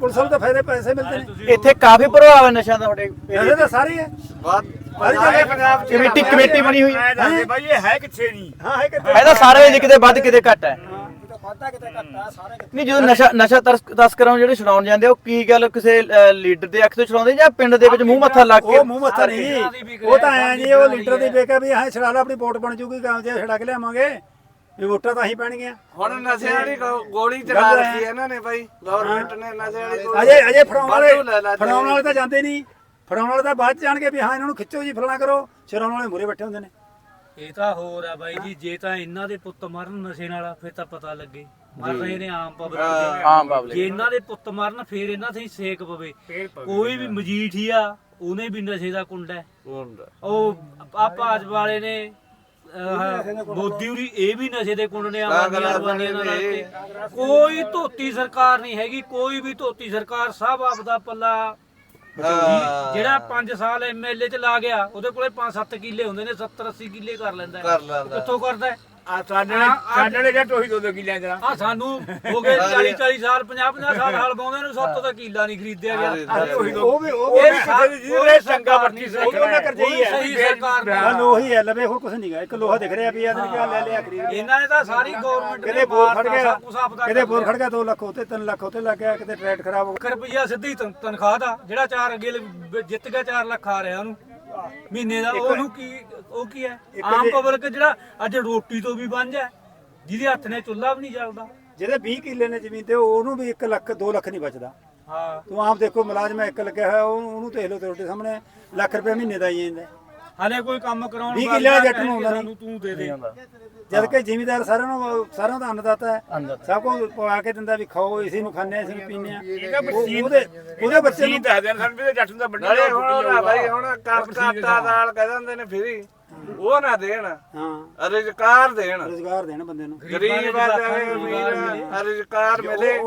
ਪੁਲਿਸ ਨੂੰ ਤਾਂ ਫਾਇਦੇ ਪੈਸੇ ਮਿਲਦੇ ਨੇ। ਇੱਥੇ ਕਾਫੀ ਪ੍ਰਭਾਵ ਹੈ ਨਸ਼ਾ ਦਾ ਤੁਹਾਡੇ ਪੈਸੇ ਤਾਂ ਸਾਰੇ ਹੈ ਬਾਤ ਸਾਰੀ ਜਗ੍ਹਾ ਪੰਜਾਬ ਚ ਕਮੇਟੀ ਕਮੇਟੀ ਬਣੀ ਹੋਈ। ਮੈਂ ਦੱਸਦੇ ਬਾਈ ਇਹ ਹੈ ਕਿੱਥੇ ਨਹੀਂ? ਹਾਂ ਹੈ ਕਿ ਇਹਦਾ ਸਾਰੇ ਵਿੱਚ ਕਿਤੇ ਵੱਧ ਕਿਤੇ ਘੱਟ ਹੈ। ਵਾਧਾ ਕਿਤੇ ਘਟਾ ਸਾਰੇ ਕਿਤੇ। ਨਹੀਂ ਜਦੋਂ ਨਸ਼ਾ ਨਸ਼ਾ ਤਸ- ਤਸਕਰਾਂ ਜਿਹੜੇ ਛਡਾਉਣ ਜਾਂਦੇ ਆ ਉਹ ਕੀ ਗੱਲ ਕਿਸੇ ਲੀਡਰ ਦੇ ਅੱਖ ਤੋਂ ਛਡਾਉਂਦੇ ਜਾਂ ਪਿੰਡ ਦੇ ਵਿੱਚ ਮੂੰਹ ਮੱਥਾ ਲੱਗ ਕੇ? ਉਹ ਮੂੰਹ ਮੱਥਾ ਨਹੀਂ। ਉਹ ਤਾਂ ਆਇਆ ਜੀ ਉਹ ਲੀਟਰ ਦੀ ਵੇਖਿਆ ਵੀ ਹਾਂ ਛੜਾ ਲਾ ਆਪਣੀ ਵੋਟ ਬਣ ਜੂਗੀ ਗਾਂ ਜੇ ਛੜਾ ਕੇ ਲਿਆਵਾਂਗੇ। ਇਹ ਵੋਟਾਂ ਤਾਂ ਹੀ ਪੈਣਗੀਆਂ। ਹੁਣ ਨਸ਼ੇ ਵਾਲੀ ਗੋ- ਗੋਲੀ ਚਲਾ ਰੱਖੀ ਹੈ ਇਹਨਾਂ ਨੇ ਬਾਈ। ਗਵਰਨਮੈਂਟ ਨੇ ਨਸ਼ੇ ਵਾਲੀ ਗੋਲੀ ਅਜੇ ਅਜੇ ਫੜਾਉਣ ਵਾਲੇ ਵਾਧੂ ਲੈ ਲਾ ਤੇ- ਫੜਾਉਣ ਵਾਲੇ ਤਾਂ ਜਾਂਦੇ ਨਹੀਂ। ਫੜਾਉਣ ਵਾਲੇ ਤਾਂ ਬਾਅਦ ਚ ਜਾਣਗੇ ਵੀ ਹਾਂ ਇਹਨਾਂ ਨੂੰ ਖਿੱਚੋ ਜੀ ਫਲਾਣਾ ਕਰੋ। ਛਡਾਉਣ ਵਾਲੇ ਮੂਰੇ ਬੈਠੇ ਹੁੰਦੇ ਨੇ। ਇਹ ਤਾਂ ਹੋਰ ਆ ਬਾਈ ਜੀ ਜੇ ਤਾਂ ਇਹਨਾਂ ਦੇ ਪੁੱਤ ਮਰਨ ਨਸ਼ੇ ਨਾਲ ਫਿਰ ਤਾਂ ਪਤਾ ਲੱਗੇ। ਮਰ ਰਹੇ ਨੇ ਆਮ ਪਬਲਿਕ ਆਮ ਪਬਲਿਕ ਜੇ ਇਹਨਾਂ ਦੇ ਪੁੱਤ ਮਰਨ ਫਿਰ ਇਹਨਾਂ ਤੇ ਸੇਕ ਪਵੇ। ਕੋਈ ਵੀ ਮਜੀਠੀਆ ਉਹਨੇ ਵੀ ਨਸ਼ੇ ਦਾ ਕੁੰਡਾ ਹੈ। ਉਹ ਆ ਭਾਜ ਵਾਲੇ ਨੇ ਮੋਦੀ ਉਰੀ ਇਹ ਵੀ ਨਸ਼ੇ ਦੇ ਕੁੰਡ ਨੇ ਆਦਮੀ ਅਰਬਾਨੀਆਂ ਨਾਲ ਰਲ ਕੇ ਕੋਈ ਧੋਤੀ ਸਰਕਾਰ ਨਹੀਂ ਹੈਗੀ ਕੋਈ ਵੀ ਧੋਤੀ ਸਰਕਾਰ ਸਭ ਆਪਦਾ ਪੱਲਾ ਹਾਂ। ਜਿਹੜਾ 5 ਸਾਲ ਐਮਐਲਏ ਚ ਲਾ ਗਿਆ ਉਹਦੇ ਕੋਲੇ 5-7 ਕਿੱਲੇ ਹੁੰਦੇ ਨੇ 70 80 ਕਿੱਲੇ ਕਰ ਲੈਂਦਾ ਹੈ। ਕਰ ਲੈਂਦਾ ਕਿੱਥੋਂ ਕਰਦਾ ਹੈ? ਆ ਸਾਡੇ ਸਾਡੇ ਨੇ ਜੱਟ ਉਹੀ ਦੋ ਦੋ ਕਿੱਲਿਆਂ ਦਾ। ਆ ਸਾਨੂੰ ਹੋ ਗਏ 40 40 ਸਾਲ 50 50 ਸਾਲ ਹਾਲ ਪਾਉਂਦੇ ਨੂੰ ਸੱਤ ਦਾ ਕਿੱਲਾ ਨਹੀਂ ਖਰੀਦਿਆ ਗਿਆ। ਉਹੀ ਦੋ ਉਹ ਵੀ ਉਹ ਇਹ ਵੀ ਸਾ- ਜਿਹਦੇ ਚੰਗਾ ਵਰਤੀ ਉਹ ਵੀ ਉਹਨਾਂ ਕਰਜਈ ਕੋਈ ਹੈ ਸਹੀ ਸਰਕਾਰ ਦਾ ਹਾਂ ਲੋਹੀ ਹੈ ਲਵੇ ਹੋਰ ਕੁਝ ਨਹੀਂ ਗਾ। ਇੱਕ ਲੋਹਾ ਦਿਖ ਰਿਹਾ ਵੀ ਇਹਨੇ ਕਿਆ ਲੈ ਲਿਆ ਖਰੀਦ ਇਹਨਾਂ ਨੇ ਤਾਂ ਸਾਰੀ ਗਵਰਨਮੈਂਟ ਕਿਤੇ ਬੋਰ ਖੜ ਗਿਆ ਕਿਤੇ ਬੋਰ ਖੜ ਗਿਆ 2 ਲੱਖ ਉੱਤੇ 3 ਲੱਖ ਉੱਤੇ ਲੱਗ ਗਿਆ ਕਿਤੇ ਟਰੈਕਟ ਖਰਾਬ ਹੋ ਲੱਖ ਰੁਪਈਆ ਸਿੱਧੀ ਤਨ- ਤਨਖਾਹ ਦਾ ਜਿਹੜਾ ਚਾਰ ਅੱਗੇ ਜਿੱਤ ਗਿਆ 4 ਲੱਖ ਆ ਰਿਹਾ ਉਹਨੂੰ। ਮਹੀਨੇ ਦਾ ਉਹਨੂੰ ਕੀ ਉਹ ਕੀ ਹੈ? ਆਮ ਪਬਲਿਕ ਜਿਹੜਾ ਅੱਜ ਰੋਟੀ ਤੋਂ ਵੀ ਵਾਂਝਾ ਹੈ, ਜਿਹਦੇ ਹੱਥ ਨੇ ਚੁੱਲ੍ਹਾ ਵੀ ਨਹੀਂ ਜਲਦਾ ਜਿਹਦੇ 20 ਕਿੱਲੇ ਨੇ ਜ਼ਮੀਨ ਤੇ ਉਹਨੂੰ ਵੀ 1 ਲੱਖ 2 ਲੱਖ ਨਹੀਂ ਬਚਦਾ। ਹਾਂ। ਤੂੰ ਆਪ ਦੇਖੋ ਮੁਲਾਜ਼ਮ ਇੱਕ ਲੱਗਿਆ ਹੋਇਆ ਉਹਨੂੰ ਦੇਖ ਲਓ ਤੁਹਾਡੇ ਸਾਹਮਣੇ ਲੱਖ ਰੁਪਏ ਮਹੀਨੇ ਦਾ ਹੀ ਜਾਂਦਾ ਹਾਲੇ ਕੋਈ ਕੰਮ ਕਰਾਉਣ ਵੀਹ ਵਾਲਾ ਕਿੱਲਿਆਂ ਦਾ ਜੱਟ ਨੂੰ ਸਾਨੂੰ ਤੂੰ ਦੇ ਦੇ। ਜਦ ਕਿ ਜ਼ਿਮੀਦਾਰ ਸਾਰਿਆਂ ਨੂੰ ਸਾਰਿਆਂ ਦਾ ਅੰਨਦਾਤਾ ਹੈ। ਸਭ ਕੁਝ ਪਵਾ ਕੇ ਦਿੰਦਾ ਵੀ ਖਾਓ ਇਸੇ ਨੂੰ ਖਾਂਦੇ ਆ ਇਸੇ ਨੂੰ ਪੀਂਦੇ ਆ ਉਹ- ਉਹਦੇ ਉਹਦੇ ਬੱਚੇ ਨੂੰ ਸੀ ਦੱਸ ਦੇਣ ਸਾਨੂੰ ਵੀ ਜੱਟ ਨੂੰ ਤਾਂ ਵੱਡੀ ਨਾਲੇ ਹੁਣ ਜਾਊਗਾ। ਹੁਣ ਕਣਕ ਆਟਾ ਦਾਲ ਕਹਿ ਦਿੰਦੇ ਨੇ ਫਰੀ। ਉਹ ਨਾ ਦੇਣ। ਹਾਂ। ਰੁਜ਼ਗਾਰ ਦੇਣ। ਰੋਜ਼ਗਾਰ ਦੇਣ ਬੰਦੇ ਨੂੰ। ਗਰੀਬ ਆ ਜਾਵੇ ਅਮੀਰ ਆ, ਰੁਜ਼ਗਾਰ ਮਿਲੇ।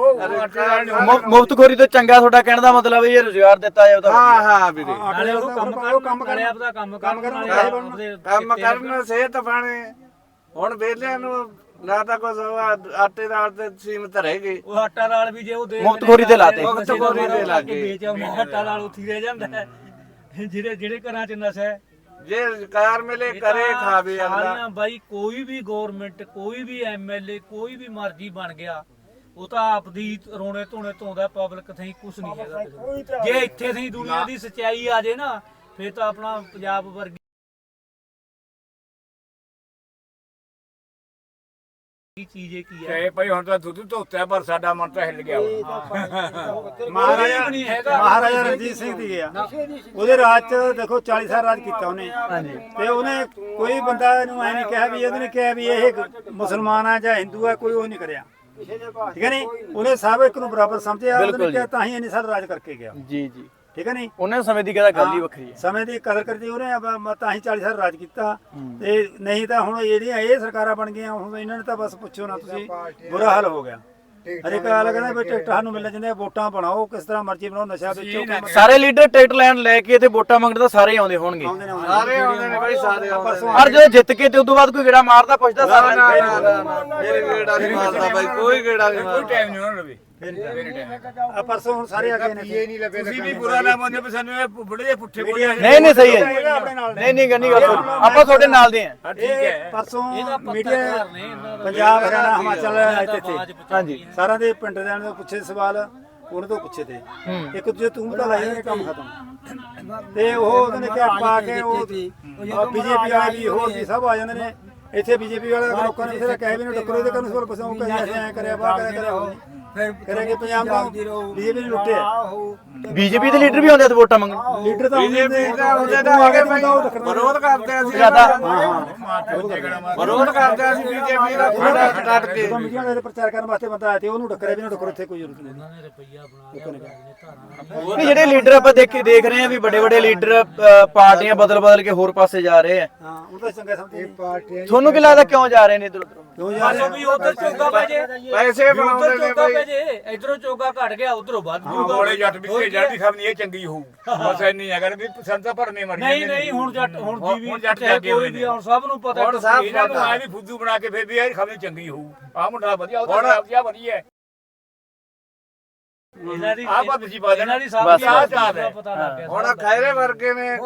ਮੁਫਤਖੋਰੀ ਤੋਂ ਚੰਗਾ ਤੁਹਾਡਾ ਕਹਿਣ ਦਾ ਮਤਲਬ ਇਹ ਰੁਜ਼ਗਾਰ ਦਿੱਤਾ ਜਾਵੇ ਤਾਂ ਹਾਂ ਹਾਂ ਵੀਰੇ। ਨਾਲੇ ਉਹ ਕੰਮ ਕਰਨ ਆਪਦਾ ਕੰਮ ਕੰਮ ਕਰਨ ਸਿਹਤ ਪਾਣੇ ਹੁਣ ਵੇਲਿਆਂ ਨੂੰ ਨਾ ਤਾਂ ਕੁਝ ਆਟੇ ਨਾਲ ਤੇ ਸੀਮਤ ਰਹਿ ਗਏ ਉਹ ਆਟਾ ਨਾਲ ਵੀ ਜੇ ਉਹ ਦੇ ਮੁਫ਼ਤਖੋਰੀ ਤੇ ਲਾਤੇ। ਮੁਫਤਖੋਰੀ ਤੇ ਲਾਗੇ। ਵੇਚ ਆਉਂਦੇ ਆਟਾ ਨਾਲ ਉੱਥੀ ਰਹਿ ਜਾਂਦਾ ਹੈ ਜਿਹੜੇ ਜਿਹੜੇ ਘਰਾਂ 'ਚ ਨਸ਼ਾ ਹੈ ਜੇ ਰੁਜ਼ਗਾਰ ਮਿਲੇ ਇਹ ਕਰੇ ਤਾਂ ਖਾਵੇ ਅਗਲਾ ਸਾਰੀਆਂ ਬਾਈ ਕੋਈ ਵੀ ਗਵਰਨਮੈਂਟ ਕੋਈ ਵੀ ਐਮਐਲਏ ਕੋਈ ਵੀ ਮਰਜ਼ੀ ਬਣ ਗਿਆ ਉਹ ਤਾਂ ਆਪਦੀ ਰੋਣੇ ਧੋਣੇ ਧੋਂਦਾ ਪਬਲਿਕ ਥਈ ਕੁਝ ਨਹੀਂ ਹੈਗਾ ਕਿਸੇ ਨੂੰ। ਜੇ ਇੱਥੇ ਥਈ ਦੁਨੀਆ ਦੀ ਸਚਾਈ ਆ ਜੇ ਨਾ ਫਿਰ ਤਾਂ ਆਪਣਾ ਪੰਜਾਬ ਵਰਗੀ ਚੀਜ਼ ਇਹ ਕੀ ਹੈ ਤੇ ਭਾਈ ਹੁਣ ਤਾਂ ਦੁੱਧ ਧੋਤਾ ਪਰ ਸਾਡਾ ਮਨ ਤਾਂ ਹਿੱਲ ਗਿਆ। ਮਹਾਰਾਜਾ। ਮਹਾਰਾਜਾ ਰਣਜੀਤ ਸਿੰਘ ਦੀ ਗਿਆ ਉਹਦੇ ਰਾਜ ਚ ਦੇਖੋ 40 ਸਾਲ ਰਾਜ ਕੀਤਾ ਉਹਨੇ। ਤੇ ਉਹਨੇ ਕੋਈ ਬੰਦਾ ਇਹਨੂੰ ਐ ਨਹੀਂ ਕਿਹਾ ਵੀ ਉਹਨੇ ਕਿਹਾ ਵੀ ਇਹ ਮੁਸਲਮਾਨ ਆ ਜਾਂ ਹਿੰਦੂ ਆ ਕੋਈ ਉਹ ਨਹੀਂ ਕਰਿਆ। ਠੀਕ ਹੈ ਨਹੀਂ। ਉਹਨੇ ਸਭ ਇੱਕ ਨੂੰ ਬਰਾਬਰ ਸਮਝਿਆ ਉਹਨੇ ਕਿਹਾ ਤਾਂ ਹੀ ਇੰਨੇ ਸਾਲ ਰਾਜ ਕਰਕੇ ਗਿਆ। ਜੀ ਜੀ। ਠੀਕ ਹੈ ਨਹੀਂ ਉਹਨਾਂ ਸਮੇਂ ਦੀ ਗੱਲ ਗੱਲ ਹੀ ਵੱਖਰੀ ਹੈ ਸਮੇਂ ਦੀ ਕਦਰ ਕਰਦੀ ਉਹਨੇ ਮ- ਤਾਂ ਹੀ 40 ਸਾਲ ਰਾਜ ਕੀਤਾ ਤੇ ਨਹੀਂ ਤਾਂ ਹੁਣ ਜਿਹੜੀਆਂ ਇਹ ਸਰਕਾਰਾਂ ਬਣ ਗਈਆਂ ਹੁਣ ਇਹਨਾਂ ਨੇ ਤਾਂ ਬਸ ਪੁੱਛੋ ਨਾ ਤੁਸੀਂ ਬੁਰਾ ਹਾਲ ਹੋ ਗਿਆ ਹਰੇ ਕਾਲ ਕਹਿੰਦਾ ਵੀ ਟਿਕਟ ਸਾਨੂੰ ਮਿਲ ਜਾਂਦੇ ਵੋਟਾਂ ਬਣਾਓ ਕਿਸ ਤਰ੍ਹਾਂ ਮਰਜ਼ੀ ਬਣਾਓ ਨਸ਼ਾ ਵੇਚੋ ਸਾਰੇ ਲੀਡਰ ਟਿਕਟ ਲੈਣ ਲੈ ਕੇ ਤੇ ਵੋਟਾਂ ਮੰਗਦੇ ਤਾਂ ਸਾਰੇ ਆਉਂਦੇ ਹੋਣਗੇ ਨੇ ਸਾਰੇ ਆਉਂਦੇ ਨੇ ਬਾਈ ਸਾਰੇ ਆਉਂਦੇ ਨੇ ਔਰ ਜਦੋਂ ਜਿੱਤ ਕੇ ਤੇ ਉਦੋਂ ਬਾਅਦ ਕੋਈ ਗੇੜਾ ਮਾਰਦਾ ਪੁੱਛਦਾ ਨਾ ਸਾਰਾ ਨਾ ਨਾ ਨਾ ਮੇਰੇ ਗੇੜਾ ਨਹੀਂ ਮਾਰਦਾ ਬਾਈ ਕੋਈ ਗੇੜਾ ਨਹੀਂ ਕੋਈ ਮਾਰਦਾ ਟਾਈਮ ਨਹੀਂ ਉਹਨਾਂ ਲਵੇ ਆ ਪਰਸੋਂ ਹੁਣ ਸਾਰੇ ਆ ਗਏ ਨੇ ਤੁਸੀਂ ਵੀ ਬੁਰਾ ਨਾ ਮੰਨੋ ਵੀ ਸਾਨੂੰ ਇਹ ਬੁੜੇ ਜਿਹੇ ਪੁੱਠੇ ਬੋਲੇ ਨਹੀਂ ਨਹੀਂ ਸਹੀ ਹੈ। ਇਹ ਆਪਣੇ ਨਾਲ ਨੇ। ਨਹੀਂ ਨਹੀਂ ਗੰਨੀ ਗੱਲ ਤੁਹਾਡੀ। ਆਪਾਂ ਤੁਹਾਡੇ ਨਾਲ ਦੇ ਆ ਹਾਂ ਠੀਕ ਇਹ ਹੈ ਪਰਸੋਂ ਇਹਦਾ ਮੀਡੀਆ ਪੱਤਰਕਾਰ ਨੇ ਇਹਨਾਂ ਦਾ ਪੰਜਾਬ ਹਰਿਆਣਾ ਹਿਮਾਚਲ ਇੱਥੇ ਆਵਾਜ਼ ਤੇ ਪਹੁੰਚਾਉਂਦੀ ਹਾਂਜੀ। ਸਾਰਿਆਂ ਦੇ ਪਿੰਡ ਦੇ ਤੋਂ ਪੁੱਛੇ ਸਵਾਲ ਉਹਨਾਂ ਤੋਂ ਪੁੱਛੇ ਤੇ। ਇੱਕ ਦੂਜੇ ਤੂੰ ਬਤਾ ਲਾਇਆ ਕੰਮ ਖਤਮ। [COUGHS] ਤੇ ਉਹ ਉਹਨੇ ਕਿਹਾ ਪਾ ਕੇ ਉਹ ਬੀਜੇਪੀ ਵਾਲੇ ਵੀ ਹੋਰ ਵੀ ਸਭ ਆ ਜਾਂਦੇ ਨੇ। ਇੱਥੇ ਬੀਜੇਪੀ ਵਾਲੇ ਲੋਕਾਂ ਨੇ ਕਹਿ ਵੀ ਨਾ ਟੱਕਰੋ ਇਹਦੇ ਕਰਨ ਸਵਾਲ ਪਸਾਉ ਕਹਿੰਦੇ ਐ ਕਰਿਆ ਬਾ ਕਰਿਆ ਕਰਿਆ। ਹੋ ਪੰਜਾਬ ਦਾ ਬੀਜੇਪੀ ਨੇ। ਲੁੱਟਿਆ ਬੀਜੇਪੀ ਦੇ ਲੀਡਰ ਵੀ ਆਉਂਦੇ ਆ ਤੇ ਵੋਟਾਂ ਮੰਗਣ। ਲੀਡਰ ਤਾਂ ਹੁੰਦੇ ਨੇ। ਬੀਜੇਪੀ ਦਾ ਉਹਦੇ ਤੂੰ ਆ ਕੇ ਵਿਰੋਧ ਕਰਦੇ ਅਸੀਂ। ਜ਼ਿਆਦਾ। ਵਿਰੋਧ ਕਰਦੇ ਅਸੀਂ ਬੀਜੇਪੀ ਦਾ। ਖੜਾ ਡਟ ਕੇ। ਜਦੋਂ ਮੀਡੀਆ ਦੇ ਪ੍ਰਚਾਰ ਕਰਨ ਵਾਸਤੇ ਬੰਦਾ ਆਇਆ ਤੇ ਉਹਨੂੰ ਟੱਕਰਿਆ ਵੀ ਨਾ ਟੱਕਰੋ ਇੱਥੇ ਕੋਈ ਜ਼ਰੂਰਤ ਨਹੀਂ। ਉਹਨਾਂ ਨੇ ਰੁਪਈਆ ਬਣਾ ਲਿਆ ਉਹਨਾਂ ਨੇ ਧਾਰਾਂ ਨਹੀਂ ਜਿਹੜੇ ਲੀਡਰ ਆਪਾਂ ਦੇਖ ਦੇਖ ਰਹੇ ਆ ਵੀ ਵੱਡੇ ਵੱਡੇ ਲੀਡਰ ਪਾਰਟੀਆਂ ਬਦਲ ਬਦਲ ਕੇ ਹੋਰ ਪਾਸੇ ਜਾ ਰਹੇ ਆ। ਹਾਂ ਉਹ ਤਾਂ ਚੰਗਾ ਸਮਝਦੇ ਪਾਰਟੀ ਤੁਹਾਨੂੰ ਕੀ ਲੱਗਦਾ ਕਿਉਂ ਜਾ ਰਹੇ ਨੇ ਇਧਰ ਉਧਰ? ਕਿਉਂ ਯਾਰ ਬਸ ਵੀ ਉਧਰ ਚੋਗਾ ਪੈ ਜੇ। ਪੈਸੇ ਬਣਾਉਂਦੇ ਨੇ ਬਾਈ। ਜੇ ਇਧਰੋਂ ਚੋਗਾ ਘਟ ਗਿਆ ਉਧਰੋਂ ਵੱਧ ਜੂਗਾ ਬੋਲੇ ਜੱਟ ਵੀ ਤੇ ਜੱਟ ਦੀ ਸਭ ਨਹੀਂ ਇਹ ਚੰਗੀ ਹੋਊ। ਬਸ ਇੰਨੀ ਅਗਰ ਵੀ ਸੰਤਾ ਭਰਨੇ ਮਰ ਨਹੀਂ ਨਹੀਂ ਹੁਣ ਜੱਟ ਹੁਣ ਹੁਣ ਜੀਵੀ ਜੱਟ ਚਾਹੇ ਜਾਗੇ ਕੋਈ ਹੋਏ ਵੀ ਨੇ। ਆ, ਹੁਣ ਸਭ ਨੂੰ ਪਤਾ ਹੁਣ ਸਭ ਇਹਨਾਂ ਨੂੰ ਆਏ ਵੀ ਫੁੱਦੂ ਬਣਾ ਕੇ ਫਿਰ ਵੀ ਇਹ ਖਬਰ ਚੰਗੀ ਹੋਊ। ਆ ਮੁੰਡਾ ਵਧੀਆ ਉਹ ਹੁਣ- ਤਾਂ ਵਧੀਆ ਵਧੀਆ ਇਹਨਾਂ ਦੀ ਆਹ ਪੱਤ ਸੀ ਪਾ ਦੇਣਾ। ਇਹਨਾਂ ਦੀ ਸਭ ਬਸ, ਆਹ। ਚਾਲ ਦਾ ਪਤਾ ਲੱਗ ਗਿਆ ਹੁਣ ਖੈਰੇ ਵਰਗੇ ਨੇ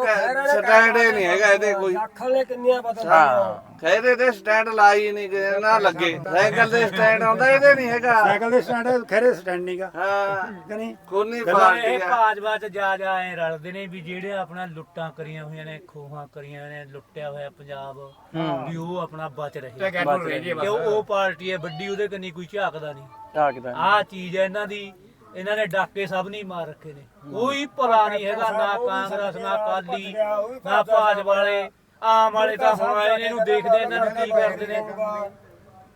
ਸਟੈਂਡ ਹੀ ਨਹੀਂ ਹੈਗਾ ਇਹਦੇ ਕੋਈ। ਅੱਖਾਂ ਨੇ ਕਿੰਨੀਆਂ ਪਤਾ ਹਾਂ ਖੈਰੇ ਦੇ ਸਟੈਂਡ ਲਾਈ ਨਹੀਂ ਗਏ ਨਾ ਲੱਗੇ। ਸਾਈਕਲ ਦੇ ਸਟੈਂਡ ਆਉਂਦਾ ਇਹਦੇ ਨਹੀਂ ਹੈਗਾ। ਸਾਈਕਲ ਦੇ ਸਟੈਂਡ ਖੈਰੇ ਸਟੈਂਡ ਨਹੀਂਗਾ ਹਾਂ। ਕਿ ਨਹੀਂ? ਕੋਨੀ ਇਹ ਪਾਰਟੀ ਆ ਭਾਜਪਾ ਚ ਜਾ ਜਾ ਐ ਰਲਦੇ ਨੇ ਵੀ ਜਿਹੜੇ ਆਪਣਾ ਲੁੱਟਾਂ ਕਰੀਆਂ ਹੋਈਆਂ ਨੇ ਖੋਹਾਂ ਕਰੀਆਂ ਹੋਈਆਂ ਨੇ ਲੁੱਟਿਆ ਹੋਇਆ ਪੰਜਾਬ ਵੀ ਉਹ ਆਪਣਾ ਬਚ ਰਹੇ। ਜੇ ਕਿ ਉਹ ਉਹ ਪਾਰਟੀ ਹੈ ਵੱਡੀ ਉਹਦੇ ਕੰਨੀ ਕੋਈ ਝਾਕਦਾ ਨਹੀਂ। ਆ ਕਿਦਾਂ ਆਹ ਚੀਜ਼ ਹੈ ਇਹਨਾਂ ਦੀ। ਇਹਨਾਂ ਨੇ ਡਾਕੇ ਸਭ ਨਹੀਂ ਮਾਰ ਰੱਖੇ ਨੇ। ਕੋਈ ਭਲਾ ਨਹੀਂ ਹੈਗਾ ਨਾ ਕਾਂਗਰਸ ਨਾ ਅਕਾਲੀ ਨਾ ਭਾਜਪਾ ਵਾਲੇ। ਆਮ ਵਾਲੇ ਤਾਂ ਹੁਣ ਆਏ ਨੇ ਇਹਨੂੰ ਦੇਖਦੇ ਇਹਨਾਂ ਨੂੰ ਕੀ ਕਰਦੇ ਨੇ।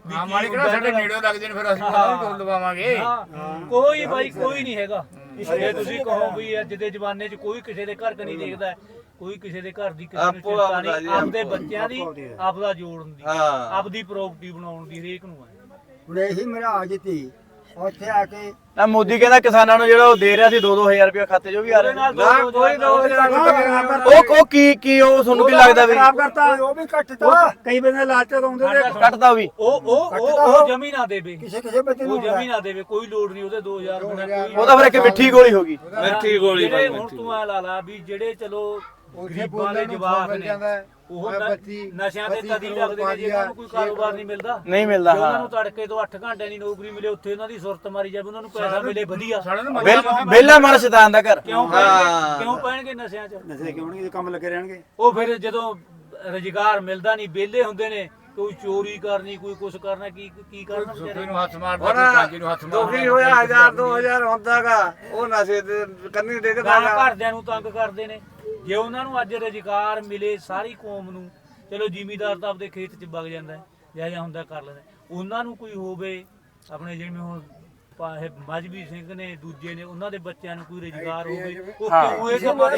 ਵੀ। ਆਹ ਕੀ ਸਾਡੇ ਨੇੜੇ ਲੱਗਦੇ ਨੇ ਫਿਰ ਅਸੀਂ ਉਹਨਾਂ ਨੂੰ ਲਵਾਵਾਂਗੇ ਹਾਂ, ਕੋਈ ਬਾਈ ਕੋਈ ਨਹੀਂ ਹੈਗਾ। ਜੇ ਤੁਸੀਂ ਕਹੋ ਵੀ ਅੱਜ ਦੇ ਜ਼ਮਾਨੇ 'ਚ ਕੋਈ ਕਿਸੇ ਦੇ ਘਰ ਕਨੀ ਦੇਖਦਾ ਹੈ, ਕੋਈ ਕਿਸੇ ਦੇ ਘਰ ਦੀ ਕਿਸੇ ਨੂੰ ਆਪੋ ਚਿੰਤਾ ਆਪਦਾ ਜੀ, ਨਹੀਂ ਆਪਦੇ ਬੱਚਿਆਂ ਦੀ ਆਪਦਾ ਜੋੜਨ ਦੀ ਹਾਂ। ਆਪਦੀ ਪ੍ਰਾਪਰਟੀ ਬਣਾਉਣ ਦੀ ਹਰੇਕ ਨੂੰ ਹੈ। ਹੁਣ ਇਹੀ ਮਹਾਰਾਜ ਤੀ ਉੱਥੇ ਆ ਕੇ ਨਾ ਮੋਦੀ ਕਹਿੰਦਾ ਕਿਸਾਨਾਂ ਨੂੰ ਜਿਹੜਾ ਉਹ ਦੇ ਰਿਹਾ ਸੀ 2-2000 ਰੁਪਏ ਖਾਤੇ 'ਚ ਉਹ ਵੀ ਆ ਰਿਹਾ ਨਾ। ਕੋਈ ਦੋ ਹਜ਼ਾਰ ਉਹ ਉਹ ਕੀ ਕੀ ਉਹ ਤੁਹਾਨੂੰ ਕੀ ਲੱਗਦਾ ਵੀ? ਖਰਾਬ ਕਰਤਾ। ਉਹ ਵੀ ਕੱਟਦਾ ਕਈ ਬੰਦੇ ਲਾਲਚ ਤੋਂ ਆਉਂਦੇ ਨੇ। ਕੱਟਦਾ ਵੀ। ਉਹ ਉਹ ਉਹ ਜਮੀ ਨਾ ਦੇਵੇ। ਕਿਸੇ ਕਿਸੇ ਬੱਚੇ ਨੂੰ ਉਹ ਜਮੀ ਨਾ ਦੇਵੇ। ਕੋਈ ਲੋੜ ਨਹੀਂ ਉਹਦੇ 2000 ਬਿਨਾ ਕੋਈ ਉਹ ਤਾਂ ਫਿਰ ਇੱਕ ਮਿੱਠੀ ਗੋਲੀ ਹੋ ਗਈ। ਮਿੱਠੀ ਗੋਲੀ ਹੁਣ ਤੂੰ ਐ ਲਾ ਲਾ ਵੀ ਜਿਹੜੇ ਚਲੋ ਗਰੀਬਾਂ ਦੇ ਨੂੰ ਜਵਾਬ ਨੇ। ਉਹ ਨ- ਬੱਤੀ- ਨਸ਼ਿਆਂ ਦੇ ਬੱਤੀ ਤਦੀ ਕਰੋੜ ਲੱਗਦੇ ਨੇ ਜੇ ਉਹਨਾਂ ਨੂੰ ਕੋਈ ਛੇ ਕਾਰੋਬਾਰ ਨਹੀਂ ਮਿਲਦਾ। ਨਹੀਂ ਮਿਲਦਾ ਜੇ ਉਹਨਾਂ ਹਾਂ। ਨੂੰ ਤੜਕੇ ਤੋਂ 8 ਘੰਟੇ ਦੀ ਨੌਕਰੀ ਮਿਲੇ ਉੱਥੇ ਉਹਨਾਂ ਦੀ ਸੁਰਤ ਮਾਰੀ ਜਾਵੇ ਉਹਨਾਂ ਨੂੰ ਪੈਸਾ ਮਿਲੇ ਵਧੀਆ। ਸਾਡਾ ਨੂੰ ਵਿਹਲ- ਵਿਹਲਾ ਮਨ ਸ਼ੈਤਾਨ ਦਾ ਘਰ। ਕਿਉਂ ਪੈਣਗੇ? ਕਿਉਂ ਪੈਣਗੇ ਨਸ਼ਿਆਂ 'ਚ? ਨਸ਼ੇ ਕਿਉਂ ਨਹੀਂ? ਕੰਮ ਲੱਗੇ ਰਹਿਣਗੇ। ਉਹ ਫਿਰ ਜਦੋਂ ਰੁਜ਼ਗਾਰ ਮਿਲਦਾ ਨਹੀਂ ਵਿਹਲੇ ਹੁੰਦੇ ਨੇ ਕੋਈ ਚੋਰੀ ਕਰਨੀ ਕੋਈ ਕੁਛ ਕਰਨਾ ਕੀ ਕੀ ਕਰਨਾ ਸੁੱਖੀ ਵਿਚਾਰੇ? ਨੂੰ ਹੱਥ ਮਾਰਦਾ ਹੁਣ ਕੋਈ ਕਾਂਜੀ ਨੂੰ ਹੱਥ ਮਾਰਦਾ ਦੁਖੀ ਹੋਇਆ 1000 2000 ਹੁੰਦਾਗਾ ਉਹ ਨਸ਼ੇ ਦੇ ਕੰਨੀ ਡਿੱਗਦਾ ਗਾਂ ਗਾ। ਘਰਦਿਆਂ ਨੂੰ ਤੰਗ ਕਰਦੇ ਨੇ। ਜੇ ਉਹਨਾਂ ਨੂੰ ਅੱਜ ਰੁਜ਼ਗਾਰ ਮਿਲੇ ਸਾਰੀ ਕੌਮ ਨੂੰ ਚਲੋ ਜ਼ਿਮੀਦਾਰ ਤਾਂ ਆਪਦੇ ਖੇਤ 'ਚ ਵਗ ਜਾਂਦਾ ਹੈ, ਜਾਂ ਜਾਂ ਹੁੰਦਾ ਕਰ ਲੈਂਦਾ। ਉਹਨਾਂ ਨੂੰ ਕੋਈ ਹੋਵੇ ਆਪਣੇ ਜਿਵੇਂ ਹੁਣ ਪਾ- ਇਹ ਮਜਬੀ ਸਿੰਘ ਨੇ ਦੂਜੇ ਨੇ ਉਹਨਾਂ ਦੇ ਬੱਚਿਆਂ ਨੂੰ ਕੋਈ ਰੁਜ਼ਗਾਰ ਹੋਵੇ ਉਹ ਕਿਉਂ ਇਹ ਕੰਮਾਂ ਦੇ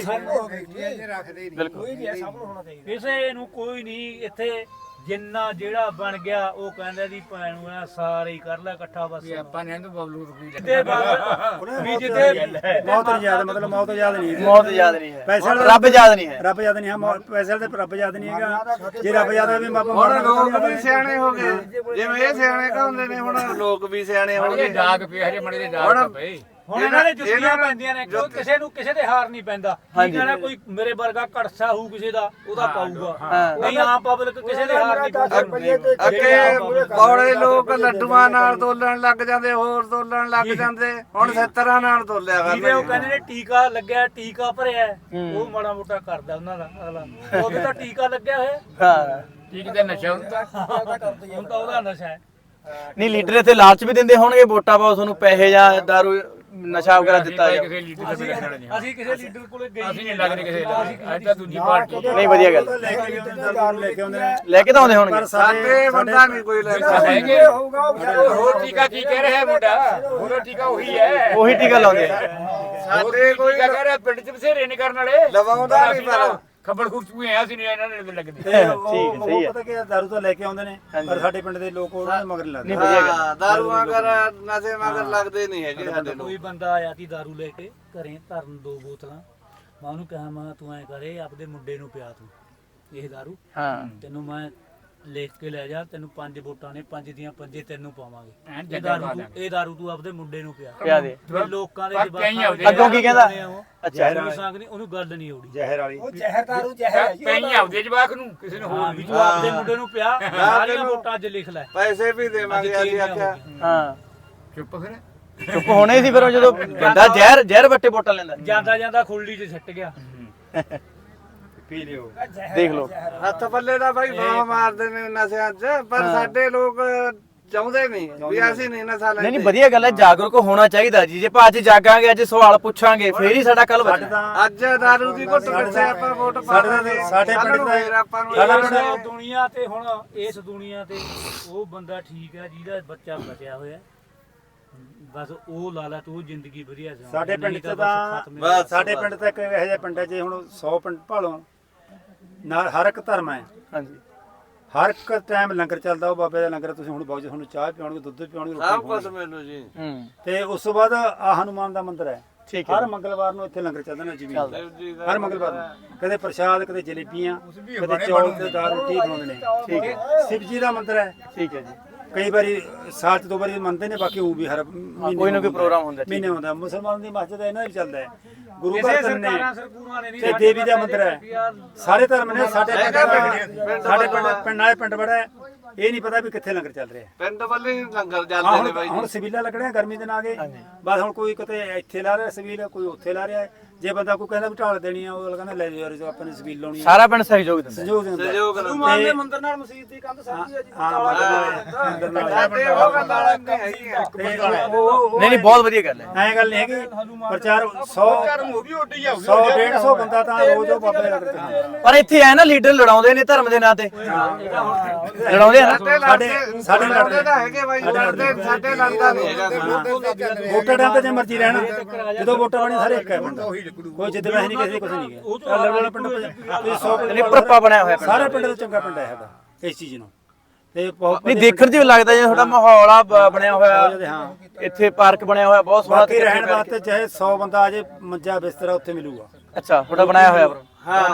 ਰੱਖਦੇ ਨਹੀਂ ਬਿਲਕੁਲ। ਕੋਈ ਵੀ ਹੈ ਸਭ ਨੂੰ ਹੋਣਾ ਚਾਹੀਦਾ। ਕਿਸੇ ਨੂੰ ਕੋਈ ਨਹੀਂ ਇੱਥੇ ਜਿੰਨਾ ਜਿਹੜਾ ਬਣ ਗਿਆ ਉਹ ਕਹਿੰਦਾ ਦੀ ਭੈਣ ਨੂੰ ਆ ਸਾਰੇ ਹੀ ਕਰ ਲੈ ਇਕੱਠਾ ਬਸ। ਵੀ ਆਪਾਂ ਨੇ ਇਹਨੂੰ ਬਬਲੂ ਰੁਪਈ ਜਿੱਦੇ ਬਾਬਾ ਵੀ ਜਿੱਦੇ ਮੌਤ ਨਹੀਂ ਯਾਦ ਮਤਲਬ ਮੌਤ ਯਾਦ ਨਹੀਂ ਮੌਤ ਯਾਦ ਨਹੀਂ ਹੈ। ਪੈਸੇ ਵਾਲਾ- ਰੱਬ ਯਾਦ ਨਹੀਂ ਹੈ। ਰੱਬ ਯਾਦ ਨਹੀਂ ਹੈ ਪੈਸੇ ਵਾਲੇ ਰੱਬ ਯਾਦ ਨਹੀਂ ਹੈਗਾ। ਜੇ ਰੱਬ ਯਾਦ ਹੈ ਵੀ ਮਾਪਾ ਹੁਣ ਲੋਕ ਵੀ ਸਿਆਣੇ ਹੋ ਗਏ। ਜਿਵੇਂ ਇਹ ਸਿਆਣੇ ਕਹਾਉਂਦੇ ਨੇ ਹੁਣ ਲੋਕ ਵੀ ਸਿਆਣੇ ਹੋ ਗਏ ਜਾਗ ਪਈ ਹਜੇ ਮੜੇ ਦੇ ਜਾਗ ਪਈ। ਹੁਣ ਇਹਨਾਂ ਦੇ ਜੁੱਤੀਆਂ ਪੈਂਦੀਆਂ ਨੇ ਕੋਈ ਕਿਸੇ ਨੂੰ ਕਿਸੇ ਦੇ ਹਾਰ ਨਹੀਂ ਪੈਂਦਾ। ਕੀ। ਕਹਿਣਾ ਕੋਈ ਮੇਰੇ ਵਰਗਾ ਕੜਸਾ ਹੋਊ ਕਿਸੇ ਦਾ ਉਹਦਾ ਪਾਊਗਾ। ਨਹੀਂ ਆਮ ਪਬਲਿਕ ਕਿਸੇ ਦੇ ਹਾਰ ਨਹੀਂ ਪਾਉਂਦੀ। ਅੱਗੇ ਬੌੜੇ ਲੋਕ ਲੱਡੂਆਂ ਨਾਲ ਤੋਲਣ ਲੱਗ ਜਾਂਦੇ ਹੋਰ ਤੋਲਣ ਲੱਗ ਜਾਂਦੇ ਹੁਣ 70 ਨਾਲ ਤੋਲਿਆ ਜਿਹਦੇ ਉਹ ਕਰਦੇ ਕਹਿੰਦੇ ਨੇ ਟੀਕਾ ਲੱਗਿਆ ਟੀਕਾ ਭਰਿਆ ਉਹ ਮਾੜਾ ਮੋਟਾ ਕਰਦਾ ਉਹਨਾਂ ਦਾ ਅਗਲਾ। ਉਹਦੇ ਤਾਂ ਟੀਕਾ ਲੱਗਿਆ ਹੋਇਆ। ਹਾਂ। ਠੀਕ ਤੇ ਨਸ਼ਾ ਹੁੰਦਾ। ਹੁਣ ਤਾਂ ਉਹਦਾ ਨਸ਼ਾ ਹੈ। ਨਹੀਂ ਲੀਡਰ ਇੱਥੇ ਲਾਲਚ ਵੀ ਦਿੰਦੇ ਹੋਣਗੇ ਵੋਟਾਂ ਪਾਓ ਤੁਹਾਨੂੰ ਪੈਸੇ ਜਾਂ ਦਾਰੂ ਨਸ਼ਾ ਵਗੈਰਾ ਦਿੱਤਾ ਜਾ ਕਿਸੇ ਲੀਡਰ ਅਸੀਂ ਅਸੀਂ ਕਿਸੇ ਲੀਡਰ ਕੋਲੇ ਗਏ ਅਸੀਂ ਨਹੀਂ ਲੱਗਦੇ ਕਿਸੇ ਦਾ। ਅੱਜ ਤਾਂ ਦੂਜੀ ਪਾਰਟੀ ਨਹੀਂ ਵਧੀਆ ਗੱਲ। ਲੈ ਕੇ ਲੈ ਕੇ ਲੈ ਕੇ ਤਾਂ ਆਉਂਦੇ ਹੋਣਗੇ। ਸਾਡੇ ਬੰਦਾ ਨਹੀਂ ਕੋਈ ਹੈਗੇ ਹੋਊਗਾ ਉਹ ਵਿਚਾਰਾ ਹੋਰ ਟੀਕਾ ਕੀ ਕਹਿ ਰਿਹਾ ਮੁੰਡਾ। ਹੋਰ ਟੀਕਾ ਉਹੀ ਹੈ। ਉਹੀ ਟੀਕਾ ਲਾਉਂਦੇ ਸਾਡੇ ਕੋਈ ਕਹਿ ਰਿਹਾ? ਪਿੰਡ ਚ ਬਸੇਰੇ ਨਹੀਂ ਕਰਨ ਵਾਲੇ। ਲਵਾਉਂਦਾ ਨਹੀਂ ਪਰ ਖੱਬਲ ਖੂਚ ਚੂਏ ਆ ਅਸੀਂ ਨਹੀਂ ਇਹਨਾਂ ਨੇ ਲੱਗਦੇ ਤੇ ਉਹ- ਠੀਕ ਹੈ, ਸਹੀ ਉਹ ਹੈ। ਪਤਾ ਕੀ ਹੈ, ਦਾਰੂ ਤਾਂ ਲੈ ਕੇ ਆਉਂਦੇ ਨੇ ਪਰ ਸਾਡੇ ਪਿੰਡ ਦੇ ਲੋਕ ਉਹਨਾਂ ਦੇ ਮਗਰ ਨਹੀਂ ਲੱਗਦੇ ਵਧੀਆ ਗੱਲ ਹਾਂ ਦਾਰੂ ਮਗਰ ਨਸ਼ੇ ਮਗਰ ਲੱਗਦੇ ਨਹੀਂ ਹੈਗੇ ਸਾਡੇ ਲੋਕ ਕੋਈ ਬੰਦਾ ਆਇਆ ਤੀ दारू ਲੈ ਕੇ ਘਰੇ ਧਰਨ ਦੋ ਬੋਤਲਾਂ ਮੈਂ ਉਹਨੂੰ ਕਿਹਾ ਮੈਂ ਤੂੰ ਐ ਕਰੇ ਆਪਦੇ ਮੁੰਡੇ ਨੂੰ ਪਿਆ ਤੂੰ ਇਹ दारू ਹਾਂ ਤੈਨੂੰ ਮੈਂ ਲਿਖ ਕੇ ਲੈ ਜਾ ਤੈਨੂੰ ਪੰਜ ਵੋਟਾਂ ਨੇ ਪੰਜ ਦੀਆਂ ਪੰਜੇ ਤੈਨੂੰ ਪਾਵਾਂਗੇ। ਇਹ ਜੱਗਾ ਤੂੰ- ਇਹ ਦਾਰੂ ਤੂੰ ਆਪਦੇ ਮੁੰਡੇ ਨੂੰ ਪਿਆ। ਪਿਆ ਦੇ? ਲੋਕਾਂ ਦੇ ਜਵਾਬ ਅੱਗੋਂ ਕੀ ਕਹਿੰਦਾ? ਜ਼ਹਿਰ ਵਾਲੀ- ਨਹੀਂ ਉਹਨੂੰ ਗੱਲ ਨਹੀਂ ਆਉਣੀ। ਜ਼ਹਿਰ ਵਾਲੀ। ਉਹ ਜ਼ਹਿਰ ਦਾਰੂ ਜ਼ਹਿਰ ਹੈ ਜੀ ਉਹਦਾ। ਕਈ ਜਵਾਕ ਨੂੰ ਕਿਸੇ ਨੂੰ ਹੋਰ ਵੀ ਵੀ ਤੂੰ ਮੁੰਡੇ ਨੂੰ ਪਿਆ ਸਾਰੀਆਂ ਵੋਟਾਂ ਅੱਜ ਲਿਖ ਲੈ। ਪੈਸੇ ਵੀ ਦੇਵਾਂਗੇ ਅਸੀਂ ਆਖਿਆ। ਹਾਂ। ਚੁੱਪ ਫਿਰ। ਚੁੱਪ ਹੋਣੇ ਸੀ ਫਿਰ ਜਦੋਂ ਬੰਦਾ ਜ਼ਹਿਰ ਜ਼ਹਿਰ ਵੱਟੇ ਬੋਟਲ ਲੈਂਦਾ। ਜਾਂਦਾ ਜਾਂਦਾ ਖੁੱਲੀ 'ਚ ਸੱਟ ਗਿਆ। ਪੀ ਲਿਓ। ਦੇਖ ਲਓ। ਹੱਥ ਪੱਲੇ ਦਾ ਬਾਈ ਬਾਹ ਮਾਰਦੇ ਨੇ ਨਸ਼ਿਆਂ 'ਚ ਪਰ ਸਾਡੇ ਲੋਕ ਚਾਹੁੰਦੇ ਨਹੀਂ ਵੀ ਅਸੀਂ ਨਹੀਂ। ਨਸ਼ਾ ਨਹੀਂ ਨਹੀਂ ਲੈਂਦੇ ਵਧੀਆ ਗੱਲ ਹੈ ਜਾਗਰੂਕ ਹੋਣਾ ਚਾਹੀਦਾ ਜੀ। ਜੇ ਅੱਜ ਜਾਗਾਂਗੇ ਅੱਜ ਸਵਾਲ ਪੁੱਛਾਂਗੇ ਫੇਰ ਹੀ ਸਾਡਾ ਕੱਲ ਬਚਣਾ ਅੱਜ ਦਾਰੂ ਦੀ ਘੁੱਟ ਪਿੱਛੇ ਆਪਾਂ ਵੋਟ ਤਾਂ- ਸਾਡੇ ਪਿੰਡ ਦਾ- ਫੇਰ ਆਪਾਂ ਨੂੰ ਸਾਡਾ ਇਹ ਪਿੰਡ- ਦੁਨੀਆ ਤੇ ਹੁਣ ਇਸ ਦੁਨੀਆ ਤੇ ਉਹ ਬੰਦਾ ਠੀਕ ਹੈ ਜਿਹਦਾ ਬੱਚਾ ਬਚਿਆ ਹੋਇਆ। ਬਸ ਉਹ ਲਾਲਾ ਤੂੰ ਜ਼ਿੰਦਗੀ ਵਧੀਆ ਸਾਡੇ ਪਿੰਡ ਚ ਤਾਂ ਸਾਡੇ ਪਿੰਡ ਤਾਂ ਇੱਕ ਇਹੋ ਜਿਹਾ ਪਿੰਡ ਹੈ ਜੇ ਹੁਣ 100 ਪਿੰਡ ਭਾਲੋ ਨਾਲ ਹਰ ਇੱਕ ਧਰਮ ਹੈ। ਹਾਂਜੀ। ਹਰ ਇੱਕ ਟਾਈਮ ਲੰਗਰ ਚੱਲਦਾ ਉਹ ਬਾਬੇ ਦਾ ਲੰਗਰ ਤੁਸੀਂ ਹੁਣ ਬਹੁਤ ਤੁਹਾਨੂੰ ਚਾਹ ਪਿਆਉਣਗੇ ਦੁੱਧ ਪਿਆਉਣਗੇ ਸਭ ਰੋਟੀ ਕੁਝ ਖਵਾਉਣਗੇ। ਮੈਨੂੰ ਜੀ। ਹੂੰ। ਤੇ ਉਸ ਤੋਂ ਬਾਅਦ ਆ ਹਨੂਮਾਨ ਦਾ ਮੰਦਿਰ ਹੈ। ਠੀਕ ਹੈ। ਹਰ ਮੰਗਲਵਾਰ ਨੂੰ ਇੱਥੇ ਲੰਗਰ ਚੱਲਦਾ ਨਾ ਜਿਵੇਂ। ਹਰ ਮੰਗਲਵਾਰ ਨੂੰ। ਕਦੇ ਪ੍ਰਸ਼ਾਦ ਕਦੇ ਜਲੇਬੀਆਂ ਕਦੇ ਚੌਲ ਤੇ ਦਾਲ ਰੋਟੀ ਬਣਾਉਂਦੇ ਨੇ। ਠੀਕ ਹੈ। ਸ਼ਿਵ ਜੀ ਦਾ ਮੰਦਿਰ ਹੈ। ਠੀਕ ਹੈ ਜੀ। ਕਈ ਵਾਰੀ ਸਾਲ ਚ ਦੋ ਵਾਰੀ ਮੰਨਦੇ ਨੇ ਬਾਕੀ ਉਹ ਵੀ ਹਰ ਮਹੀਨੇ ਕੋਈ ਨਾ ਕੋਈ ਪ੍ਰੋਗਰਾਮ ਹੁੰਦਾ, ਠੀਕ। ਮਹੀਨੇ ਹੁੰਦਾ। ਮੁਸਲਮਾਨ ਦੀ ਮਸਜਿਦ ਹੈ ਇਹਨਾਂ ਵੀ ਚੱਲਦਾ ਹੈ। ਗੁਰੂ ਘਰ ਤਿੰਨ ਨੇ ਸਰਕਾਰਾਂ ਸਰਕੂਰਾਂ ਨੇ ਨਹੀਂ ਤੇ ਦੇਵੀ ਦਾ ਮੰਦਿਰ ਹੈ। ਸਾਰੇ ਧਰਮ ਨੇ ਸਾਡੇ ਪਿੰਡ ਦਾ- ਸਾਡੇ ਪਿੰਡ ਪਿੰਡ ਨਾਲੇ ਪਿੰਡ ਬੜਾ ਹੈ। ਇਹ ਨਹੀਂ ਪਤਾ ਵੀ ਕਿੱਥੇ ਲੰਗਰ ਚੱਲ ਰਿਹਾ ਪਿੰਡ ਵੱਲੇ ਹੀ ਲੰਗਰ ਹਾਂ ਚੱਲਦੇ ਨੇ ਹੁਣ ਬਾਈ। ਹੁਣ ਸਬੀਲਾ ਲੱਗਣੇ ਗਰਮੀ ਦੇ ਨਾਲ। ਆ ਗਏ ਬਸ ਹੁਣ ਕੋਈ ਕਿਤੇ ਇੱਥੇ ਲਾ ਰਿਹਾ ਸਬੀਲ ਕੋਈ ਉੱਥੇ ਲਾ ਰਿਹਾ ਹੈ। ਜੇ ਬੰਦਾ ਕੋਈ ਕਹਿੰਦਾ ਵੀ ਢਾਲ ਦੇਣੀ ਆ ਉਹ ਕਹਿੰਦਾ ਲੈ ਜਾਓ ਯਾਰ ਜੋ ਆਪਾਂ ਨੇ ਸਬੀਲ ਲਾਉਣੀ ਆ। ਸਾਰਾ ਪਿੰਡ ਸਹਿਯੋਗ ਦਿੰਦਾ। ਸੰਜੋਗ ਦਿੰਦਾ। ਹੈ। ਸਹਿਯੋਗ ਨਾਲ। ਗੁਰੂ ਦੇ ਮੰਦਰ ਨਾਲ ਮਸਜਿਦ ਦੀ ਕੰਧ ਸਾਂਝੀ ਹੈ ਜੀ। ਹਾਂ ਨਾਲ ਉਹ ਹੈਗੀ। ਆ ਤੇ ਉਹ- ਉਹ ਨਹੀਂ ਨਹੀਂ ਬਹੁਤ ਵਧੀਆ ਗੱਲ ਹੈ। ਐਂ ਗੱਲ ਨਹੀਂ ਹੈਗੀ। ਪ੍ਰਚਾਰ 100 ਉਹ ਵੀ ਉੱਡੀ ਜਾਊਗੀ 100 150 ਬੰਦਾ ਤਾਂ ਰੋਜ਼ ਉਹ ਬਾਬੇ ਲੱਗਦੇ ਹਾਂ ਪਰ ਇੱਥੇ ਐ ਨਾ ਲੀਡਰ ਲੜਾਉਂਦੇ ਨੇ ਧਰਮ ਦੇ ਨਾਂ ਤੇ। ਲੜਾਉਂਦੇ ਆ ਨਾ। ਸਾਡੇ ਸਾਡੇ- ਲੜਦੇ ਤਾਂ ਹੈਗੇ ਬਾਈ ਲੜਦੇ ਸਾਡੇ ਲੜਦਾ ਨਹੀਂ। ਹੈਗਾ ਵੋਟਾਂ ਤੇ ਜੇ ਮਰਜ਼ੀ ਰਹਿਣਾ। ਜਦੋਂ ਵੋਟਾਂ ਬਣੀ ਸਾਰੇ ਇੱਕ ਹੈ ਬੰਦਾ। ਕੋਈ ਜਿੱਦ ਵੈਸੇ ਨਹੀਂ ਕਿਸੇ ਦੀ ਕੁਝ ਨਹੀਂ ਗਿਆ ਅੱਲਾ ਵਾਲਾ ਪਿੰਡ ਤੁਸੀਂ 100 ਨਹੀਂ ਭਰਪਾ ਬਣਿਆ ਹੋਇਆ ਪਿੰਡ ਸਾਰੇ ਪਿੰਡ। ਦਾ ਚੰਗਾ ਪਿੰਡ ਹੈ ਸਾਡਾ ਇਸ ਚੀਜ਼ ਨੂੰ। ਤੇ ਬਹੁਤ ਨਹੀਂ ਦੇਖਣ 'ਚ ਵੀ ਲੱਗਦਾ ਜਿਵੇਂ ਤੁਹਾਡਾ ਮਾਹੌਲ ਆ ਬ- ਬਣਿਆ ਹੋਇਆ। ਹਾਂ। ਇੱਥੇ ਪਾਰਕ ਬਣਿਆ ਹੋਇਆ ਬਹੁਤ ਸੋਹਣਾ ਬਾਕੀ ਰਹਿਣ ਵਾਸਤੇ ਚਾਹੇ 100 ਬੰਦਾ ਆ ਜੇ ਮੰਜਾ ਬਿਸਤਰਾ ਉੱਥੇ ਮਿਲੂਗਾ। ਅੱਛਾ ਤੁਹਾਡਾ ਬਣਾਇਆ ਹੋਇਆ ਪਰ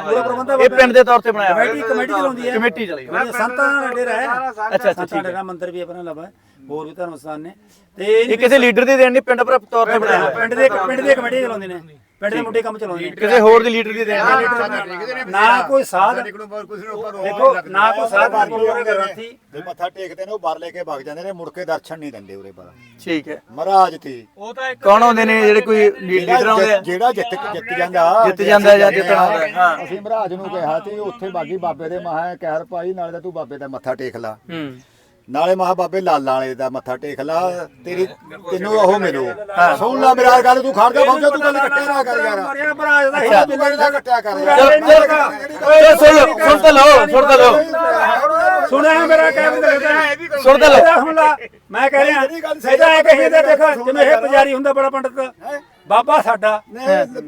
ਪੂਰਾ ਪ੍ਰਬੰਧ ਇਹ ਪਿੰਡ ਦੇ ਤੌਰ ਤੇ ਬਣਾਇਆ ਹੋਇਆ। ਕਮੇਟੀ ਕਮੇਟੀ ਚਲਾਉਂਦੀ ਹੈ। ਕਮੇਟੀ ਚਲੀ ਇਹ ਸੰਤਾਂ ਦਾ ਡੇਰਾ ਹੈ ਅੱਛਾ ਅੱਛਾ ਸੰਤਾਂ ਠੀਕ ਹੈ। ਡੇਰਾ ਮੰਦਿਰ ਵੀ ਆਪਣਾ ਲਵਾ ਹੋਰ ਵੀ ਧਰਮ ਸਥਾਨ ਨੇ। ਤੇ ਇਹ ਇਹ ਕਿਸੇ ਲੀਡਰ ਦੀ ਦੇਣ ਨਹੀਂ ਪਿੰਡ ਪਰ ਤੌਰ ਤੇ ਬਣਾਇਆ ਹੋਇਆ। ਪਿੰਡ ਦੇ ਪਿੰਡ ਦੇ ਕਮੇਟੀ ਚਲਾਉਂਦੇ ਨੇ। ਪਿੰਡ ਦੇ ਮੁੰਡੇ ਕੰਮ ਚਲਾਉਂਦੇ ਨੇ। ਕਿਸੇ ਹੋਰ ਦੀ ਲੀਡਰ ਦੀ ਦੇਣ। ਨਾ ਕੋਈ ਸਾਧ ਦੇਖੋ ਨਾ ਕੋਈ ਸਾਧ ਗੁਰਦੁਆਰੇ ਦਾ ਗ੍ਰੰਥੀ ਤੇ ਮੱਥਾ ਟੇਕਦੇ ਨੇ ਉਹ ਬਾਹਰ ਲੈ ਕੇ ਭੱਗ ਜਾਂਦੇ ਨੇ ਮੁੜ ਕੇ ਦਰਸ਼ਨ ਨਹੀਂ ਦਿੰਦੇ ਉਰੇ ਪਰ ਠੀਕ ਹੈ। ਮਹਾਰਾਜ ਤੇ। ਉਹ ਤਾਂ ਇੱਕ ਕੌਣ ਆਉਂਦੇ ਨੇ ਜਿਹੜੇ ਕੋਈ ਲੀਡਰ ਆਉਂਦੇ ਜਿਹੜਾ ਜਿੱਤ ਜਿੱਤ ਜਾਂਦਾ ਜਿੱਤ ਜਾਂਦਾ ਜਾਂ ਜਿੱਤਣ ਹਾਂ। ਅਸੀਂ ਮਹਾਰਾਜ ਨੂੰ ਕਿਹਾ ਸੀ ਉੱਥੇ ਬਾਗੀ ਬਾਬੇ ਦੇ ਮਹਾ ਕਹਿਰ ਭਾਈ ਨਾਲੇ ਤਾਂ ਤੂੰ ਬਾਬੇ ਦਾ ਮੱਥਾ ਟੇਕ ਲਾ। ਹੂੰ। ਨਾਲੇ ਮਹਾ ਬਾਬੇ ਲਾਲਾਂ ਵਾਲੇ ਦਾ ਮੱਥਾ ਟੇਕ ਲਾ ਤੇਰੀ ਤੈਨੂੰ ਉਹ ਮਿਲੂ। ਸੁਣ ਲੈ ਮੇਰਾ ਗੱਲ ਤੂੰ ਖੜ ਜਾ ਪਹੁੰਚਾ ਤੂੰ ਗੱਲ ਕੱਟਿਆ ਨਾ ਕਰ ਯਾਰ। ਮਰਿਆ ਭਰਾ ਦਾ ਅੱਛਾ ਬਿੱਲੇ ਦਾ ਕੱਟਿਆ ਕਰ। ਚਲ ਯਾਰ ਚਲ ਓਏ ਸੁਣ ਲਓ ਸੁਣ ਤਾਂ ਲਓ ਸੁਣ ਤਾਂ ਲਓ। ਸੁਣਿਆ ਮੇਰਾ ਸੁਣ ਤਾਂ ਲਓ। ਮੈਂ ਕਹਿ ਰਿਹਾ ਇਹਦਾ ਇਹ ਕਹੀ ਤੇ ਦੇਖ ਜਿਵੇਂ ਇਹ ਪੁਜਾਰੀ ਹੁੰਦਾ ਬੜਾ ਪੰਡਤ ਬਾਬਾ ਸਾਡਾ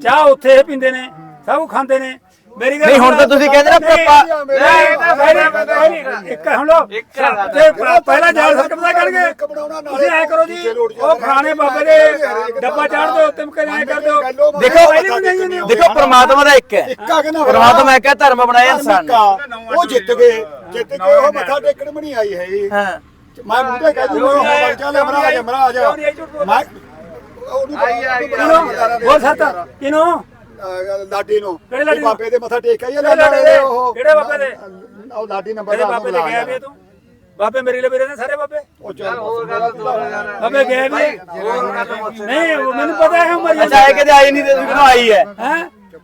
ਚਾਹ ਉੱਥੇ ਪੀਂਦੇ ਨੇ ਸਭ ਖਾਂਦੇ ਨੇ ਮੇਰੀ ਗੱਲ ਨਹੀਂ, ਹੁਣ ਤਾਂ ਤੁਸੀਂ ਕਹਿੰਦੇ ਨਾ ਪਾਪਾ- ਨਹੀਂ, ਇਹ ਤਾਂ ਨਹੀਂ, ਇੱਕ ਹੁਣ ਲੋ ਤੇ ਪਹਿਲਾਂ ਜਾਲ ਸੱਟ ਪਤਾ ਕਰਨਗੇ। ਤੁਸੀਂ ਐ ਕਰੋ ਜੀ ਉਹ ਫਲਾਣੇ ਬਾਬੇ ਦੇ ਡੱਬਾ ਚਾੜ ਦਿਓ ਤਿਮ ਕੇ ਐ ਕਰ ਦਿਓ। ਦੇਖੋ ਉਹ। ਦੇਖੋ ਪ੍ਰਮਾਤਮਾ ਦਾ ਇੱਕ ਹੈ। ਪ੍ਰਮਾਤਮਾ ਇੱਕ ਹੈ ਧਰਮ ਬਣਾਇਆ ਇਨਸਾਨ ਉਹ ਜਿੱਤ ਗਏ ਜਿੱਤ ਕੇ ਉਹ ਮੱਥਾ ਟੇਕਣ ਵੀ ਨਹੀਂ ਆਈ ਹੈਗੀ ਹਾਂ। ਮੈਂ ਤੇ ਕਹਿ ਦੂੰਗਾ ਉਹ ਬਣ ਚੱਲ ਮਹਾਰਾਜ ਮਹਾਰਾਜ ਮੈਂ ਬੋਲ ਸੱਤ। ਕਿਨੂੰ? ਅਹ ਲਾਡੀ ਨੂੰ। ਕਿਹੜੇ ਲਾਡੀ? ਬਾਬੇ ਦੇ ਮੱਥਾ ਟੇਕ ਆਈ ਕਿਹੜੇ ਲਾਡੀ ਦੇ? ਕਿਹੜੇ ਬਾਬੇ ਦੇ? ਉਹ ਲਾਡੀ ਨੰਬਰ ਮੇਰੇ ਦਾ ਬਾਬੇ ਦੇ ਗਿਆ ਵੀ ਤੂੰ? ਬਾਬੇ ਮੇਰੇ ਲਈ ਵੀਰੇ ਨੇ ਸਾਰੇ ਬਾਬੇ। ਉਹ ਚੱਲ। ਹੋਰ ਗੱਲ ਤੂੰ ਯਾਰ। ਬਾਬੇ ਗਏ ਵੀ ਹੋਰ ਗੱਲ ਪੁੱਛ ਨਹੀਂ ਉਹ ਮੈਨੂੰ ਪਤਾ ਹੈ ਮਰੀ ਅੱਛਾ ਇਹ ਕਦੇ ਆਈ ਨਹੀਂ ਤੇ ਤੁਸੀਂ ਆਈ ਹੈ ਹੈ?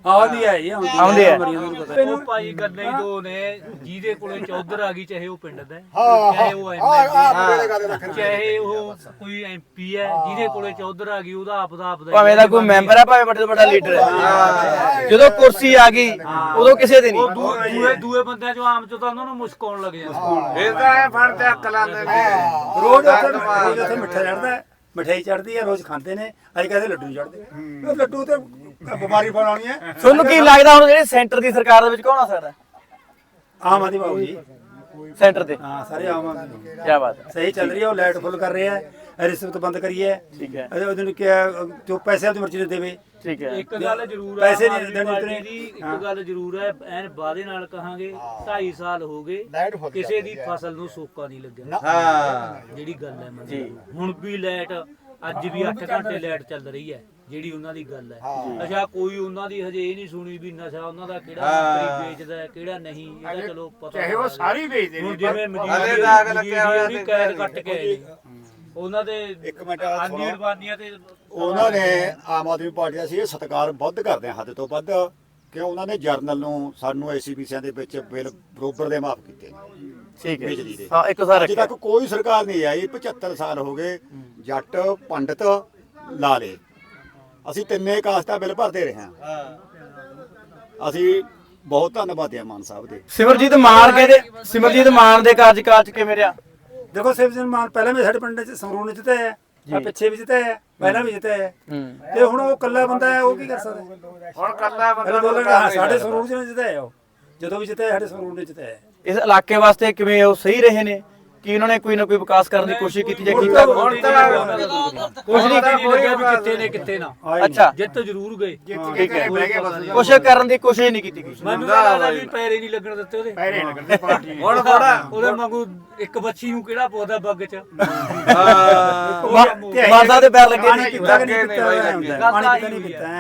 ਆਉਂਦੀ ਹੈ ਜੀ ਆਉਂਦੀ ਆਉਂਦੀ ਹੈ। ਮਰੀ ਨੂੰ ਪਤਾ। ਉਹ ਭਾਈ ਗੱਲਾਂ ਹੀ ਦੋ ਨੇ ਜਿਹਦੇ ਕੋਲੇ ਚੌਧਰ ਆ ਗਈ ਚਾਹੇ ਉਹ ਪਿੰਡ ਦਾ ਹੈ, ਹਾਂ ਚਾਹੇ ਉਹ ਹਾਂ ਆ ਐਮਐਲਏ ਚਾਹੇ ਉਹ ਕੋਈ ਐਮਪੀ ਹੈ ਜਿਹਦੇ ਕੋਲੇ ਚੌਧਰ ਆ ਗਈ ਉਹਦਾ ਆਪਦਾ ਆਪਦਾ ਭਾਵੇਂ ਦਾ ਕੋਈ ਮੈਂਬਰ ਹੈ ਭਾਵੇਂ ਵੱਡੇ ਤੋਂ ਵੱਡਾ ਲੀਡਰ ਹੈ ਜਦੋਂ ਕੁਰਸੀ ਆ ਗਈ ਉਦੋਂ ਕਿਸੇ ਦੀ ਉਹ ਨਹੀਂ ਦੂ- ਦੂਏ ਦੂਏ ਬੰਦਿਆਂ ਚੋਂ ਆਮ ਚੋਂ ਤਾਂ ਉਹਨਾਂ ਨੂੰ ਮੁਸ਼ਕ ਆਉਣ ਲੱਗ ਜਾਂਦਾ ਇਹ ਤਾਂ ਐ ਫੜ ਤੇ ਅੱਕ ਲਾਉਂਦੇ ਨੇ। ਰੋਜ਼ ਉੱਥੇ ਰੋਜ਼ ਉੱਥੇ ਮਿੱਠਾ ਚੜਦਾ ਹੈ। ਮਠਿਆਈ ਚੜਦੀ ਹੈ ਰੋਜ਼ ਖਾਂਦੇ ਨੇ ਅੱਜ ਕਹਿੰਦੇ ਲੱਡੂ ਚੜਦੇ ਉਹ ਲੱਡੂ ਤੇ ਬਿਮਾਰੀ ਫੜਾਉਣੀ ਹੈ ਤੁਹਾਨੂੰ ਕੀ ਲੱਗਦਾ ਹੁਣ ਜਿਹੜੀ ਸੈਂਟਰ ਦੀ ਸਰਕਾਰ ਦੇ ਵਿੱਚ ਕੌਣ ਆ ਸਕਦਾ? ਆਮ ਆਦਮੀ ਬਾਬੂ ਜੀ ਸੈਂਟਰ ਤੇ ਹਾਂ ਸਾਰੇ ਆਮ ਆਦਮੀ। ਕੀ ਬਾਤ ਸਹੀ ਚੱਲ ਰਹੀ ਹੈ ਉਹ ਲਾਈਟ ਫੁੱਲ ਕਰ ਰਿਹਾ। ਹੈ ਰਿਸ਼ਵਤ ਬੰਦ ਕਰੀ ਹੈ ਠੀਕ ਹੈ। ਅਜੇ ਉਹਨੂੰ ਕਿਹਾ ਜੋ ਪੈਸੇ ਆਪਣੀ ਮਰਜ਼ੀ ਦੇ ਦੇਵੇ। ਠੀਕ ਹੈ। ਇੱਕ ਗੱਲ ਜ਼ਰੂਰ ਪੈਸੇ ਹੈ ਨਹੀਂ ਆਮ ਦੇਣੇ। ਦੀ ਇੱਕ ਗੱਲ ਜ਼ਰੂਰ ਹੈ ਐਨ ਵਾਦੇ ਨਾਲ ਕਹਾਂਗੇ 2.5 ਸਾਲ ਹੋ ਗਏ ਕਿਸੇ ਦੀ ਫਸਲ ਨੂੰ ਸੋਕਾ ਨਹੀਂ ਲੱਗਿਆ। ਹਾਂ। ਜਿਹੜੀ ਗੱਲ ਹੈ ਮਤਲਬ ਹੁਣ ਵੀ ਲਾਈਟ ਅੱਜ ਵੀ 8 ਘੰਟੇ ਲਾਈਟ ਚੱਲ ਰਹੀ ਹੈ ਜਿਹੜੀ ਉਹਨਾਂ ਦੀ ਗੱਲ ਹੈ। ਅੱਛਾ ਕੋਈ ਉਹਨਾਂ ਦੀ ਹਜੇ ਇਹ ਨਹੀਂ ਸੁਣੀ ਵੀ ਨਸ਼ਾ ਉਹਨਾਂ ਦਾ ਕਿਹੜਾ ਮੰਤਰੀ ਵੇਚਦਾ ਹੈ ਕਿਹੜਾ ਨਹੀਂ ਇਹਦਾ ਚਲੋ ਪਤਾ ਚਾਹੇ ਉਹ ਸਾਰੇ ਹੀ ਵੇਚਦੇ ਨੇ ਜਿਵੇਂ ਹਲੇ ਦਾਗ ਲੱਗਿਆ ਹੋਇਆ ਮਜੀਦ ਤੇ ਕੈਦ ਕੱਟ ਕੇ ਆਏ ਨੇ। ਉਹਨਾਂ ਦੇ ਇੱਕ ਮਿੰਟ ਆ ਆਂਦੀ ਸੁਣੋ। ਅਰਬਾਨੀਆਂ ਤੇ ਉਹਨਾਂ ਨੇ ਆਮ ਆਦਮੀ ਪਾਰਟੀ ਦਾ ਸੀ ਸਤਿਕਾਰ ਵੱਧ ਕਰਦੇ ਆ ਹੱਦ ਤੋਂ ਵੱਧ ਕਿ ਉਹਨਾਂ ਨੇ ਜਰਨਲ ਨੂੰ ਸਾਨੂੰ ਐਸਸੀਬੀਸੀਆਂ ਦੇ ਵਿੱਚ ਬਿੱਲ ਬਰੋਬਰ ਦੇ ਮਾਫ ਕੀਤੇ। ਨੇ ਠੀਕ ਹੈ ਬਿਜਲੀ ਦੇ। ਹਾਂ ਇੱਕ ਸਾਰ ਅੱਜ ਤੱਕ ਕੋਈ ਸਰਕਾਰ ਨਹੀਂ ਆਈ 75 ਸਾਲ ਹੋ ਗਏ ਜੱਟ ਪੰਡਤ ਲਾਲੇ ਅਸੀਂ ਤਿੰਨੇ ਕਾਸਤਾ ਬਿੱਲ ਭਰਦੇ ਰਹੇ ਹਾਂ। ਅਸੀਂ ਬਹੁਤ ਧੰਨਵਾਦੀ ਆ ਮਾਨ ਸਾਹਿਬ ਦੇ। ਸਿਮਰਜੀਤ ਮਾਨ ਕਹਿੰਦੇ ਸਿਮਰਜੀਤ ਮਾਨ ਦੇ ਕਾਰਜਕਾਲ ਚ ਕਿਵੇਂ ਰਿਹਾ? ਦੇਖੋ ਸਿਵਜਨ ਮਾਨ ਪਹਿਲਾਂ ਵੀ ਸਾਡੇ ਪਿੰਡ ਚ ਸੰਗਰੂਰ ਨੇ ਜਿੱਤਿਆ ਹੈ ਆ ਪਿੱਛੇ ਵੀ ਜਿੱਤਿਆ ਹੈ ਪਹਿਲਾਂ ਵੀ ਜਿੱਤਿਆ ਤੇ ਹੁਣ ਉਹ ਇਕੱਲਾ ਬੰਦਾ ਹੈ ਉਹ ਕੀ ਕਰ ਸਕਦਾ? ਹੁਣ ਕੱਲਾ ਪਹਿਲਾਂ ਬੰਦਾ ਸਾਡੇ ਸੰਗਰੂਰ ਚ ਜਿੱਤਿਆ ਹੈ ਉਹ। ਜਦੋਂ ਵੀ ਜਿੱਤਿਆ ਸਾਡੇ ਸੰਗਰੂਰ ਨੇ ਜਿੱਤਿਆ ਹੈ। ਇਸ ਇਲਾਕੇ ਵਾਸਤੇ ਕਿਵੇਂ ਉਹ ਸਹੀ ਰਹੇ ਨੇ? ਕੀ ਉਹਨਾਂ ਨੇ ਕੋਈ ਨਾ ਕੋਈ ਵਿਕਾਸ ਕਰਨ ਦੀ ਕੋਸ਼ਿਸ਼ ਕੀਤੀ ਜਾਂ ਕੀਤਾ ਹੁਣ ਤਾਂ ਕੁਝ ਨਹੀਂ ਲੱਗਿਆ ਵੀ ਕਿੱਥੇ ਨੇ ਕਿੱਥੇ ਨਾ। ਅੱਛਾ। ਜਿੱਤ ਜ਼ਰੂਰ ਗਏ। ਠੀਕ ਹੈ। ਕੁਛ ਕਰਨ ਦੀ ਕੋਸ਼ਿਸ਼ ਨਹੀਂ ਕੀਤੀ ਗਈ ਮੈਨੂੰ ਤਾਂ ਲੱਗਦਾ ਵੀ ਪੈਰੇ ਨਹੀਂ ਲੱਗਣ ਦਿੱਤੇ ਉਹਦੇ। ਪੈਰੇ ਲੱਗਦੇ ਪਾਰਟੀ ਨੇ ਹੁਣ ਥੋੜਾ ਉਹਦੇ ਵਾਂਗੂ ਇੱਕ ਬੱਚੀ ਨੂੰ ਕਿਹੜਾ ਪੌਦਾ ਬੱਗ ਚ? ਮਾਰਦਾ ਦੇ ਪੈਰ ਲੱਗੇ ਨਹੀਂ ਪੀਤਾ ਕਿ ਨਹੀਂ ਹੁੰਦਾ। ਪਾਣੀ ਨਹੀਂ ਪੀਤਾ।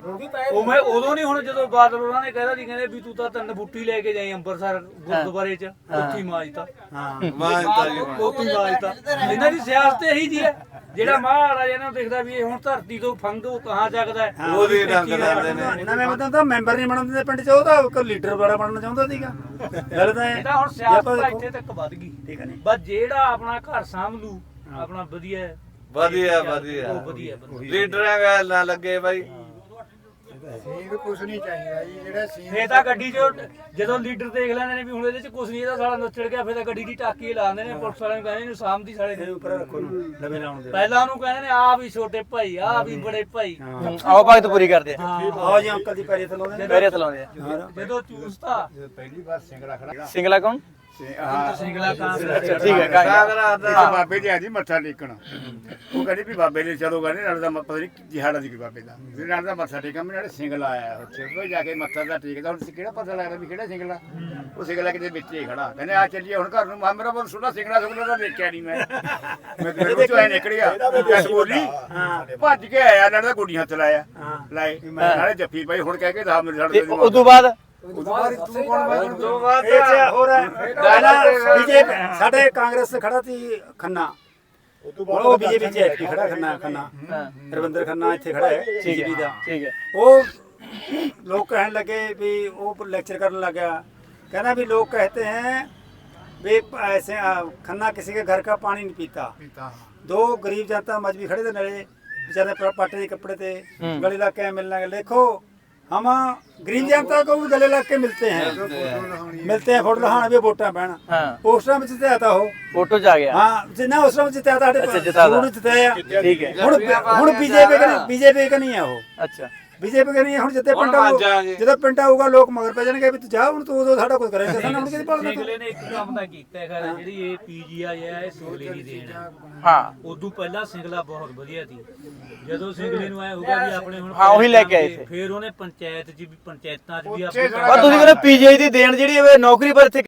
ਉਹ ਮੈਂ ਉਦੋਂ ਨਹੀਂ ਹੁਣ ਜਦੋਂ ਬਾਦਲ ਉਹਨਾਂ ਨੇ ਕਹਿਦਾ ਸੀ ਕਹਿੰਦੇ ਵੀ ਤੂੰ ਤਾਂ ਤਿੰਨ ਬੂਟੀ ਲੈ ਕੇ ਜਾਈ ਅੰਮ੍ਰਿਤਸਰ ਗੁਰਦੁਆਰੇ ਚ ਉੱਥੇ ਮਾਜਤਾ ਹਾਂ। ਮਾਨਤਾ ਜੀ ਉੱਥੇ ਮਾਜਤਾ ਇਹਨਾਂ ਦੀ ਸਿਆਸਤ ਇਹੀ ਜੀ ਹੈ। ਜਿਹੜਾ ਮਹਾਰਾਜਾ ਇਹਨਾਂ ਨੂੰ ਦੇਖਦਾ ਵੀ ਇਹ ਹੁਣ ਧਰਤੀ ਤੋਂ ਫੰਗ ਕਹਾਂ ਜਗਦਾ ਹੈ। ਉਹਦੀ ਰੰਗ ਲਾਉਂਦੇ ਨੇ। ਨਵੇਂ ਬੰਦਾ ਤਾਂ ਮੈਂਬਰ ਨਹੀਂ ਬਣਨ ਦਿੰਦੇ ਪਿੰਡ 'ਚ ਉਹ ਤਾਂ ਕੋਈ ਲੀਡਰ ਬੜਾ ਬਣਨਾ ਚਾਹੁੰਦਾ ਸੀਗਾ। ਗੱਲ ਤਾਂ ਇਹ ਇਹਦਾ ਹੁਣ ਸਿਆਸਤ ਤਾਂ ਇੱਥੇ ਤੱਕ ਵੱਧ ਗਈ। ਠੀਕ ਹੈ ਨਹੀਂ ਬਸ ਜਿਹੜਾ ਆਪਣਾ ਘਰ ਸਾਂਭ ਲੂ ਆਪਣਾ ਵਧੀਆ ਵਧੀਆ ਵਧੀਆ। ਉਹ ਵਧੀਆ ਵਧੀਆ। ਲੀਡਰਾਂ ਗੱਲ ਨਾ ਲੱਗੇ ਬਾਈ। ਇਹ ਕੁਝ ਨਹੀਂ ਚਾਹੀਦਾ ਜੀ ਜਿਹੜਾ ਸੀ ਫੇਰ ਤਾਂ ਗੱਡੀ 'ਚ ਜਦੋਂ ਲੀਡਰ ਦੇਖ ਲੈਂਦੇ ਨੇ ਵੀ ਹੁਣ ਇਹਦੇ 'ਚ ਕੁਝ ਨਹੀਂ ਇਹਦਾ ਸਾਲਾ ਨੱਚੜ ਗਿਆ ਫੇਰ ਤਾਂ ਗੱਡੀ ਦੀ ਟਾਕੀ ਲਾ ਦਿੰਦੇ ਨੇ ਪੁਲਿਸ ਵਾਲਿਆਂ ਨੂੰ ਕਹਿੰਦੇ ਇਹਨੂੰ ਸਾਂਭਦੀ ਸਾਲੇ ਇਹ ਨੂੰ ਉੱਪਰ ਰੱਖੋ ਨੂੰ ਲਵੇ ਲਾਉਣ ਦੇ। ਪਹਿਲਾਂ ਉਹਨੂੰ ਕਹਿੰਦੇ ਨੇ ਆ ਵੀ ਛੋਟੇ ਭਾਈ ਆ ਵੀ ਬੜੇ ਭਾਈ। ਆਓ ਭਗਤ ਪੂਰੀ ਕਰਦੇ ਆ। ਆਓ ਜੀ ਅੰਕਲ ਦੀ ਪੈਰੀ ਤੇ ਲਾਉਂਦੇ ਨੇ। ਪੈਰੇ ਥਲਾਉਂਦੇ ਆ। ਜਦੋਂ ਚੂਸਤਾ। ਪਹਿਲੀ ਵਾਰ ਸਿੰਗੜਾ ਖੜਾ ਸਿੰਗਲਾ ਕੌਣ? ਸਿੰਗਲਾ ਕਾਂ ਠੀਕ ਹੈ ਕਾਂਗੜਾ ਦਾ ਬਾਬੇ ਦੇ ਆਜੀ ਮੱਥਾ ਟੇਕਣ ਉਹ ਕਹਿੰਦੀ ਵੀ ਬਾਬੇ ਨੇ ਚਲੋ ਕਹਿੰਦੇ ਨਾਲ ਦਾ ਪਤਾ ਨਹੀਂ ਜਿਹਾੜਾ ਦੀ ਬਾਬੇ ਦਾ ਵੀ ਨਾਲ ਦਾ ਮੱਥਾ ਟੇਕਣ ਮੈਂ ਨਾਲੇ ਸਿੰਗਲ ਆਇਆ ਉੱਥੇ ਉਹ ਜਾ ਕੇ ਮੱਥਾ ਦਾ ਟੇਕਦਾ ਹੁਣ ਕਿਹੜਾ ਪਤਾ ਲੱਗਦਾ ਵੀ ਕਿਹੜਾ ਸਿੰਗਲਾ ਉਹ ਸਿੰਗਲਾ ਕਿਤੇ ਵਿੱਚ ਹੀ ਖੜਾ ਕਹਿੰਦੇ ਆ ਚੱਲੀਏ ਹੁਣ ਘਰ ਨੂੰ ਮੈਂ ਮੇਰਾ ਬਹੁਤ ਸੁਣਾ ਸਿੰਗਲਾ ਸੁਗਲਾ ਤਾਂ ਦੇਖਿਆ ਨਹੀਂ ਮੈਂ ਮੈਂ ਕਿਹਾ ਵਿੱਚ ਐ ਨਿਕਲ ਬੋਲੀ ਭੱਜ ਕੇ ਆਇਆ ਨਾਲ ਦਾ ਗੁੱਡੀ ਹੱਥ ਲਾਇਆ ਲਾਏ ਮੈਂ ਨਾਲੇ ਜੱਫੀ ਪਾਈ ਹੁਣ ਕਹਿ ਕੇ ਦਾ ਮੇਰੇ ਤੇ ਉਦੋਂ ਬਾਅਦ ਤੂੰ ਕੌਣ ਮੈਂ ਤੋਂ ਬਾਅਦ ਇਹ ਚ ਹੋਰ ਹੈ ਬੀਜੇਪੀ ਸਾਡੇ ਕਾਂਗਰਸ ਤੇ ਖੜਾ ਸੀ ਖੰਨਾ ਉਹ ਬੀਜੇਪੀ ਚ ਐਤਕੀ ਖੜਾ ਖੰਨਾ ਖੰਨਾ ਰਵਿੰਦਰ ਖੰਨਾ ਇੱਥੇ ਖੜਾ ਹੈ ਬੀਜੇਪੀ ਦਾ ਠੀਕ ਹੈ ਉਹ ਲੋਕ ਕਹਿਣ लगे भी वो लेक्चर करने लगा कहना भी लोग कहते हैं भी ऐसे आ, खन्ना किसी के घर का पानी नहीं पीता दो गरीब जनता मजबी खड़े थे नरे बेचारे प- पाटे के कपड़े थे गले लग के मिलने लगे देखो हम ग्रीन जनता को भी गले लग के मिलते हैं मिलते हैं फोटो लहान भी वोटा पहना पोस्टर में जिताया था हो फोटो जा गया हाँ जिन्ना उस समय जिताया था अच्छा जिताया ठीक है बीजेपी बीजेपी का नहीं है वो अच्छा ਬੀਜੇਪੀ ਕਹਿੰਦੀ ਹੁਣ ਜਿੱਤੇ ਹੁਣ ਪਿੰਡ। ਜਦੋਂ ਪਿੰਡ ਆਊਗਾ ਲੋਕ ਮਗਰ ਪੈ ਜਾਣਗੇ ਵੀ ਤੂੰ ਜਾ ਹੁਣ ਤੂੰ ਉਦੋਂ ਸਾਡਾ ਕੁਝ ਕਰੇਂਗਾ ਸਾਨੂੰ ਹੁਣ ਕਿਹਦੀ ਭਾਲਣਾ ਤੂੰ ਸਿੰਗਲੇ ਨੇ ਇੱਕ ਕੰਮ ਤਾਂ ਕੀਤਾ ਹੈ। ਜਿਹੜੀ ਇਹ ਪੀਜੀਆਈ ਹੈ ਇਹ ਸਿੰਗਲੇ ਦੀ ਦੇਣ। ਹੈ। ਹਾਂ। ਉਦੋਂ ਪਹਿਲਾਂ ਸਿੰਗਲਾ ਬਹੁਤ ਵਧੀਆ ਸੀ। ਜਦੋਂ ਸਿੰਗਲੇ ਨੂੰ ਆਇਆ ਹੋਗਾ ਵੀ ਆਪਣੇ ਹੁਣ ਹਾਂ, ਉਹੀ ਲੈ ਕੇ ਆਏ ਸੀ। ਫਿਰ ਉਹਨੇ ਪੰਚਾਇਤ 'ਚ ਵੀ ਪੰਚਾਇਤਾਂ 'ਚ ਵੀ ਆਪਣੇ ਪਰ ਤੁਸੀਂ ਕਹਿੰਦੇ ਪੀਜੀਆਈ ਦੀ ਦੇਣ ਜਿਹੜੀ ਇਹ ਨੌਕਰੀ ਪਰ ਇੱਥੇ